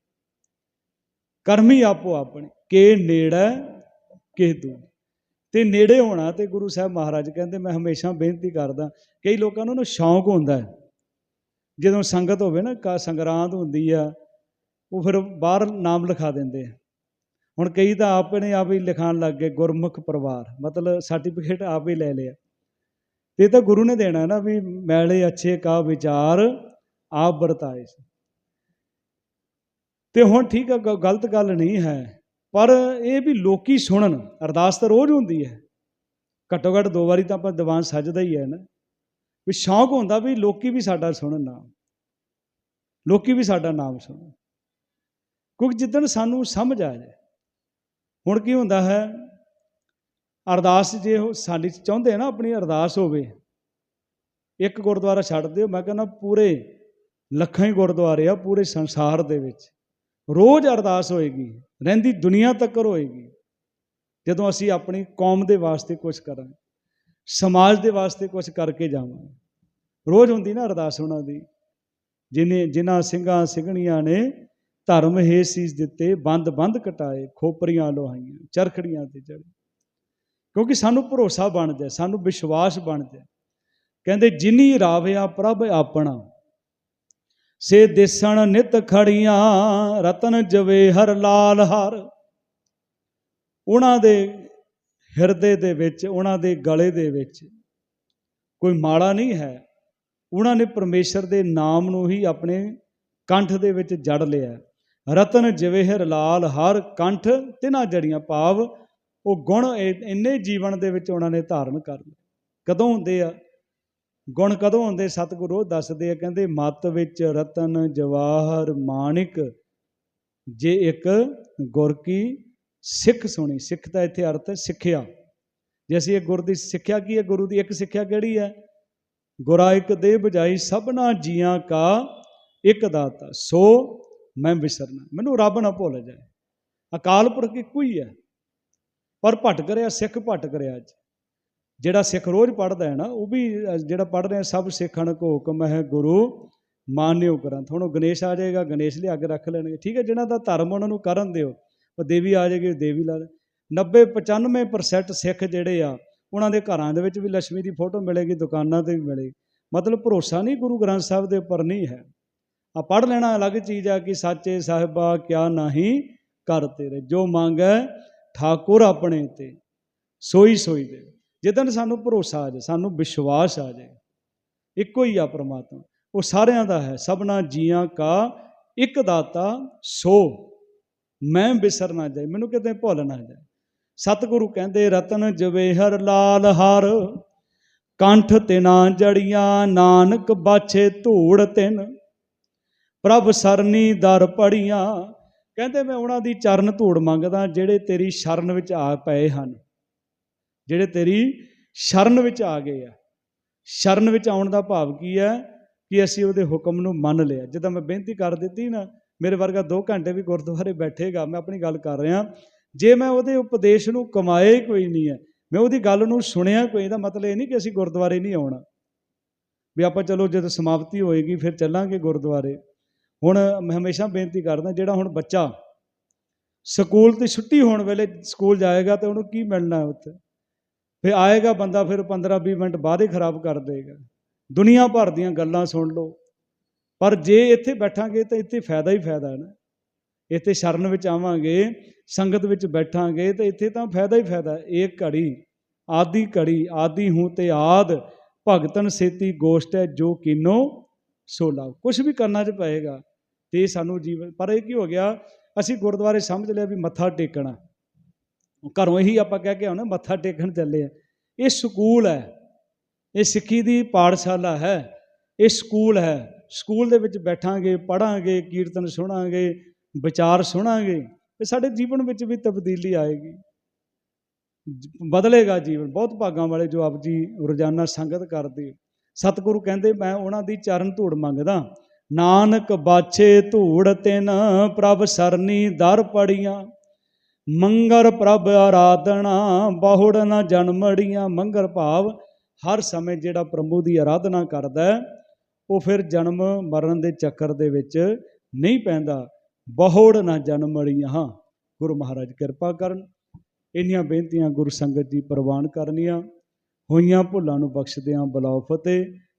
ਕਰਮ ਹੀ ਆਪੋ ਆਪਣੇ, ਕੇ ਨੇੜੇ ਕੇ ਦੂਰ। ਤੇ ਨੇੜੇ ਹੋਣਾ ਤੇ ਗੁਰੂ ਸਾਹਿਬ ਮਹਾਰਾਜ ਕਹਿੰਦੇ, ਮੈਂ ਹਮੇਸ਼ਾ ਬੇਨਤੀ ਕਰਦਾ, ਕਈ ਲੋਕਾਂ ਨੂੰ ਨਾ ਸ਼ੌਂਕ ਹੁੰਦਾ ਹੈ। ਜਦੋਂ ਸੰਗਤ ਹੋਵੇ ਨਾ, ਕਾ ਸੰਗਰਾਂਦ ਹੁੰਦੀ ਆ, ਉਹ ਫਿਰ ਬਾਹਰ ਨਾਮ ਲਿਖਾ ਦਿੰਦੇ ਆ। ਹੁਣ ਕਈ ਤਾਂ ਆਪਣੇ ਆਪ ਹੀ ਲਿਖਾਣ ਲੱਗ ਗਏ, ਗੁਰਮੁਖ ਪਰਿਵਾਰ, ਮਤਲਬ ਸਰਟੀਫਿਕੇਟ ਆਪ ਹੀ ਲੈ ਲਿਆ। ਤੇ ਤਾਂ ਗੁਰੂ ਨੇ ਦੇਣਾ ਨਾ ਵੀ ਮੈਲੇ ਅੱਛੇ ਕਾ ਵਿਚਾਰ ਆਪ ਵਰਤਾਏ ਸੀ। ਤੇ ਹੁਣ ਠੀਕ ਹੈ ਗ- ਗਲਤ ਗੱਲ ਨਹੀਂ ਹੈ, ਪਰ ਇਹ ਵੀ ਲੋਕੀ ਸੁਣਨ, ਅਰਦਾਸ ਤਾਂ ਰੋਜ਼ ਹੁੰਦੀ ਹੈ। ਘੱਟੋ ਘੱਟ ਦੋ ਵਾਰੀ ਤਾਂ ਆਪਾਂ ਦੀਵਾਨ ਸੱਜਦਾ ਹੀ ਹੈ ਨਾ। ਵੀ ਸ਼ੌਂਕ ਹੁੰਦਾ ਵੀ ਲੋਕੀ ਵੀ ਸਾਡਾ ਸੁਣਨ ਨਾਮ ਲੋਕੀ ਵੀ ਸਾਡਾ ਨਾਮ ਸੁਣਨ। ਕਿਉਂਕਿ ਜਿੱਦਣ ਸਾਨੂੰ ਸਮਝ ਆ ਜਾਏ, ਹੁਣ ਕੀ ਹੁੰਦਾ ਹੈ ਅਰਦਾਸ ਜੇ ਉਹ ਸਾਡੀ ਚ ਚਾਹੁੰਦੇ ਆ ਨਾ, ਆਪਣੀ ਅਰਦਾਸ ਹੋਵੇ। ਇੱਕ ਗੁਰਦੁਆਰਾ ਛੱਡ ਦਿਓ। ਮੈਂ ਕਹਿੰਦਾ ਪੂਰੇ ਲੱਖਾਂ ਹੀ ਗੁਰਦੁਆਰੇ ਆ, ਪੂਰੇ ਸੰਸਾਰ ਦੇ ਵਿੱਚ। ਰੋਜ਼ ਅਰਦਾਸ ਹੋਏਗੀ। ਰਹਿੰਦੀ ਦੁਨੀਆ ਤੱਕ ਹੋਏਗੀ। ਜਦੋਂ ਅਸੀਂ ਆਪਣੀ ਕੌਮ ਦੇ ਵਾਸਤੇ ਕੁਝ ਕਰਾਂਗੇ, ਸਮਾਜ ਦੇ ਵਾਸਤੇ ਕੁਝ ਕਰਕੇ ਜਾਵਾਂਗੇ। ਰੋਜ਼ ਹੁੰਦੀ ਨਾ ਅਰਦਾਸ ਉਹਨਾਂ ਦੀ। ਜਿਨੇ, ਜਿਨ੍ਹਾਂ ਸਿੰਘਾਂ ਸਿੰਘਣੀਆਂ ਨੇ ਧਰਮ ਹੇ ਸੀਸ ਦਿੱਤੇ ਬੰਦ ਬੰਦ ਕਟਾਏ, ਖੋਪਰੀਆਂ ਲੋਹਾਈਆਂ, ਚਰਖੜੀਆਂ ਤੇ ਚੜੇ ਕਿਉਂਕਿ ਸਾਨੂੰ ਭਰੋਸਾ ਬਣ ਜਾਏ ਸਾਨੂੰ ਵਿਸ਼ਵਾਸ ਬਣ ਜਾਏ ਕਹਿੰਦੇ, ਜਿਨੀ ਰਾਵਿਆ ਪ੍ਰਭ ਆਪਣਾ, ਸੇ ਦੇਸਣ ਨਿਤ ਖੜੀਆਂ, ਰਤਨ ਜਵੇ ਹਰ ਲਾਲ ਹਰ। ਉਹਨਾਂ ਦੇ ਹਿਰਦੇ ਦੇ ਵਿੱਚ, ਉਹਨਾਂ ਦੇ ਗਲੇ ਦੇ ਵਿੱਚ ਕੋਈ ਮਾੜਾ ਨਹੀਂ ਹੈ। ਉਹਨਾਂ ਨੇ ਪਰਮੇਸ਼ਰ ਦੇ ਨਾਮ ਨੂੰ ਹੀ ਆਪਣੇ ਕੰਠ ਦੇ ਵਿੱਚ ਜੜ ਲਿਆ। ਰਤਨ ਜਵੇਹਰ ਲਾਲ ਹਰ, ਕੰਠ ਤਿਨਾ ਜੜੀਆਂ, ਭਾਵ ਉਹ ਗੁਣ ਇ- ਇੰਨੇ ਜੀਵਨ ਦੇ ਵਿੱਚ ਉਹਨਾਂ ਨੇ ਧਾਰਨ ਕਰ ਲਏ। ਕਦੋਂ ਹੁੰਦੇ ਆ? ਗੁਣ ਕਦੋਂ ਹੁੰਦੇ? ਸਤਿਗੁਰੂ ਉਹ ਦੱਸਦੇ ਆ, ਕਹਿੰਦੇ ਮਤ ਵਿੱਚ ਰਤਨ ਜਵਾਹਰ ਮਾਣਿਕ, ਜੇ ਇੱਕ ਗੁਰ ਕੀ ਸਿੱਖ ਸੁਣੀ। ਸਿੱਖ ਦਾ ਇੱਥੇ ਅਰਥ ਹੈ ਸਿੱਖਿਆ। ਜੇ ਅਸੀਂ ਇਹ ਗੁਰ ਦੀ ਸਿੱਖਿਆ ਕੀ ਹੈ? ਗੁਰੂ ਦੀ ਇੱਕ ਸਿੱਖਿਆ ਕਿਹੜੀ ਹੈ? ਗੁਰਾ ਇੱਕ ਦੇ ਬਜਾਈ ਸਭਨਾ ਜੀਆਂ ਕਾ ਇੱਕ ਦਾਤਾ। ਸੋ ਮੈਂ ਵਿਸਰਨਾ। ਮੈਨੂੰ ਰੱਬ ਨਾ ਭੁੱਲ ਜਾਏ। ਅਕਾਲ ਪੁਰਖ ਇੱਕੋ ਹੀ ਹੈ। ਪਰ ਭਟਕ ਰਿਹਾ, ਸਿੱਖ ਭਟਕ ਰਿਹਾ ਅੱਜ। ਜਿਹੜਾ ਸਿੱਖ ਰੋਜ਼ ਪੜਦਾ ਹੈ ਨਾ, ਉਹ ਵੀ ਜਿਹੜਾ ਪੜ ਰਿਹਾ ਸਭ ਸਿੱਖਣ ਕੋ ਹੁਕਮ ਹੈ ਗੁਰੂ ਮਾਨਿਓ ਗ੍ਰੰਥ ਹੁਣ ਉਹ ਗਣੇਸ਼ ਆ ਜਾਏਗਾ, ਗਣੇਸ਼ ਲਿਆ ਕੇ ਰੱਖ ਲੈਣਗੇ। ਠੀਕ ਹੈ, ਜਿਹਨਾਂ ਦਾ ਧਰਮ ਉਹਨਾਂ ਨੂੰ ਕਰਨ ਦਿਓ, ਉਹ ਦੇਵੀ ਆ ਜਾਏਗੀ ਦੇਵੀ ਲਾ ਦੇ। 90 95% ਸਿੱਖ ਜਿਹੜੇ ਆ, ਉਹਨਾਂ ਦੇ ਘਰਾਂ ਦੇ ਵਿੱਚ ਵੀ ਲక్ష్ਮੀ ਦੀ ਫੋਟੋ ਮਿਲੇਗੀ, ਦੁਕਾਨਾਂ ਤੇ ਵੀ ਮਿਲੇਗੀ। ਮਤਲਬ ਭਰੋਸਾ ਨਹੀਂ ਗੁਰੂ ਗ੍ਰੰਥ ਸਾਹਿਬ ਦੇ ਉੱਪਰ ਨਹੀਂ ਹੈ। ਆ ਪੜ ਲੈਣਾ ਅਲੱਗ ਚੀਜ਼ ਆ ਕਿ ਸਾਚੇ ਸਾਹਿਬਾ ਕਿਆ ਨਹੀਂ ਕਰ ਤੇਰੇ। ਜੋ ਮੰਗੈ ਠਾਕੁਰ ਆਪਣੇ ਤੇ ਸੋਈ ਸੋਈ ਦੇ। ਜਿੱਦਣ ਸਾਨੂੰ ਭਰੋਸਾ ਆ ਜਾਏ, ਸਾਨੂੰ ਵਿਸ਼ਵਾਸ ਆ ਜਾਏ, ਇੱਕੋ ਹੀ ਆ ਪ੍ਰਮਾਤਮਾ। ਉਹ ਸਾਰਿਆਂ ਦਾ ਹੈ, ਸਭਨਾ ਜੀਆਂ ਕਾ ਇੱਕ ਦਾਤਾ ਸੋ। ਮੈਂ ਬਿਸਰ ਨਾ ਜਾਏ, ਮੈਨੂੰ ਕਿਤੇ ਭੁੱਲ ਨਾ ਜਾਏ। ਸਤਿਗੁਰੂ ਕਹਿੰਦੇ, ਰਤਨ ਜਵੇਹਰ ਲਾਲ ਹਰ, ਕੰਠ ਤਿਨਾ ਜੜੀਆਂ, ਨਾਨਕ ਬਾਛੇ ਧੂੜ ਤਿਨ। ਪ੍ਰਭ ਸਰਨੀ ਦਰ ਪੜੀਆਂ ਕਹਿੰਦੇ ਮੈਂ ਉਹਨਾਂ ਦੀ ਚਰਨ ਧੂੜ ਮੰਗਦਾ ਜਿਹੜੇ ਤੇਰੀ ਸ਼ਰਨ ਵਿੱਚ ਆ ਪਏ ਹਨ। ਜਿਹੜੇ ਤੇਰੀ ਸ਼ਰਨ ਵਿੱਚ ਆ ਗਏ ਆ। ਸ਼ਰਨ ਵਿੱਚ ਆਉਣ ਦਾ ਭਾਵ ਕੀ ਹੈ? ਕਿ ਅਸੀਂ ਉਹਦੇ ਹੁਕਮ ਨੂੰ ਮੰਨ ਲਿਆ। ਜਦੋਂ ਮੈਂ ਬੇਨਤੀ ਕਰ ਦਿੱਤੀ ਨਾ, ਮੇਰੇ ਵਰਗਾ 2 ਘੰਟੇ ਵੀ ਗੁਰਦੁਆਰੇ ਬੈਠੇਗਾ, ਮੈਂ ਆਪਣੀ ਗੱਲ ਕਰ ਰਿਹਾ। ਜੇ ਮੈਂ ਉਹਦੇ ਉਪਦੇਸ਼ ਨੂੰ ਕਮਾਏ ਕੋਈ ਨਹੀਂ ਹੈ, ਮੈਂ ਉਹਦੀ ਗੱਲ ਨੂੰ ਸੁਣਿਆ ਕੋਈ ਦਾ ਮਤਲਬ ਇਹ ਨਹੀਂ ਕਿ ਅਸੀਂ ਗੁਰਦੁਆਰੇ ਨਹੀਂ ਆਉਣਾ। ਵੀ ਆਪਾਂ ਚਲੋ ਜਦੋਂ ਸਮਾਪਤੀ ਹੋਏਗੀ, ਫਿਰ ਚੱਲਾਂਗੇ ਗੁਰਦੁਆਰੇ। ਹੁਣ ਮੈਂ ਹਮੇਸ਼ਾ ਬੇਨਤੀ ਕਰਦਾ, ਜਿਹੜਾ ਹੁਣ ਬੱਚਾ ਸਕੂਲ ਤੇ ਛੁੱਟੀ ਹੋਣ ਵੇਲੇ ਸਕੂਲ ਜਾਏਗਾ ਤੇ ਉਹਨੂੰ ਕੀ ਮਿਲਣਾ ਉੱਥੇ? ਫਿਰ ਆਏਗਾ ਬੰਦਾ, ਫਿਰ 15 20 ਮਿੰਟ ਬਾਅਦ ਹੀ ਖਰਾਬ ਕਰ ਦੇਗਾ। ਦੁਨੀਆ ਭਰ ਦੀਆਂ ਗੱਲਾਂ ਸੁਣ ਲਓ। ਪਰ ਜੇ ਇੱਥੇ ਬੈਠਾਂਗੇ ਤਾਂ ਇੱਥੇ ਫਾਇਦਾ ਹੀ ਫਾਇਦਾ ਹੈ ਨਾ। ਇੱਥੇ ਸ਼ਰਨ ਵਿੱਚ ਆਵਾਂਗੇ, ਸੰਗਤ ਵਿੱਚ ਬੈਠਾਂਗੇ ਤਾਂ ਇੱਥੇ ਤਾਂ ਫਾਇਦਾ ਹੀ ਫਾਇਦਾ ਇਹ ਘੜੀ, ਆਦੀ ਘੜੀ, ਆਦੀ ਹੂੰ ਤੇ ਆਦ, ਭਗਤਨ ਸੇਤੀ ਗੋਸ਼ਟ ਹੈ ਜੋ ਕਿਨੋ ਸੋ ਲਾਭ ਕੁਝ ਵੀ ਕਰਨਾ ਚ ਪਏਗਾ। ਤੇ ਸਾਨੂੰ ਜੀਵਨ, ਪਰ ਇਹ ਕੀ ਹੋ ਗਿਆ, ਅਸੀਂ ਗੁਰਦੁਆਰੇ ਸਮਝ ਲਿਆ ਵੀ ਮੱਥਾ ਟੇਕਣਾ। ਘਰੋਂ ਹੀ ਆਪਾਂ ਕਹਿ ਕੇ ਆਉਣਾ, ਮੱਥਾ ਟੇਕਣ ਚੱਲੇ ਆ। ਇਹ ਸਕੂਲ ਹੈ। ਇਹ ਸਿੱਖੀ ਦੀ ਪਾਠਸ਼ਾਲਾ ਹੈ। ਇਹ ਸਕੂਲ ਹੈ। ਸਕੂਲ ਦੇ ਵਿੱਚ ਬੈਠਾਂਗੇ ਪੜਾਂਗੇ ਕੀਰਤਨ ਸੁਣਾਂਗੇ, ਵਿਚਾਰ ਸੁਣਾਂਗੇ, ਤੇ ਸਾਡੇ ਜੀਵਨ ਵਿੱਚ ਵੀ ਤਬਦੀਲੀ ਆਏਗੀ। ਬਦਲੇਗਾ ਜੀਵਨ। ਬਹੁਤ ਭਾਗਾਂ ਵਾਲੇ ਜੋ ਆਪ ਜੀ ਰੋਜ਼ਾਨਾ ਸੰਗਤ ਕਰਦੇ ਸਤਿਗੁਰੂ ਕਹਿੰਦੇ, ਮੈਂ ਉਹਨਾਂ ਦੀ ਚਰਨ ਧੂੜ ਮੰਗਦਾ। ਨਾਨਕ ਬਾਛੇ ਧੂੜ ਤਿਨ ਪ੍ਰਭ ਸਰਨੀ ਦਰ ਪੜੀਆਂ, ਮੰਗਰ ਪ੍ਰਭ ਆਰਾਧਨਾ ਬਹੁੜ ਨਾ ਜਨਮੜੀਆਂ। ਮੰਗਰ ਭਾਵ ਹਰ ਸਮੇਂ ਜਿਹੜਾ ਪ੍ਰਭੂ ਦੀ ਆਰਾਧਨਾ ਕਰਦਾ ਉਹ ਫਿਰ ਜਨਮ ਮਰਨ ਦੇ ਚੱਕਰ ਦੇ ਵਿੱਚ ਨਹੀਂ ਪੈਂਦਾ। ਬਹੁੜ ਨਾ ਜਨਮੜੀਆਂ, ਗੁਰੂ ਮਹਾਰਾਜ ਕਿਰਪਾ ਕਰਨ। ਇੰਨੀਆਂ ਬੇਨਤੀਆਂ ਗੁਰੂ ਸੰਗਤ ਜੀ ਪ੍ਰਵਾਨ ਕਰਨੀਆਂ। ਹੋਈਆਂ ਭੁੱਲਾਂ ਨੂੰ ਬਖਸ਼ਦਿਆਂ ਬਲਾਉ ਫਤਿਹ।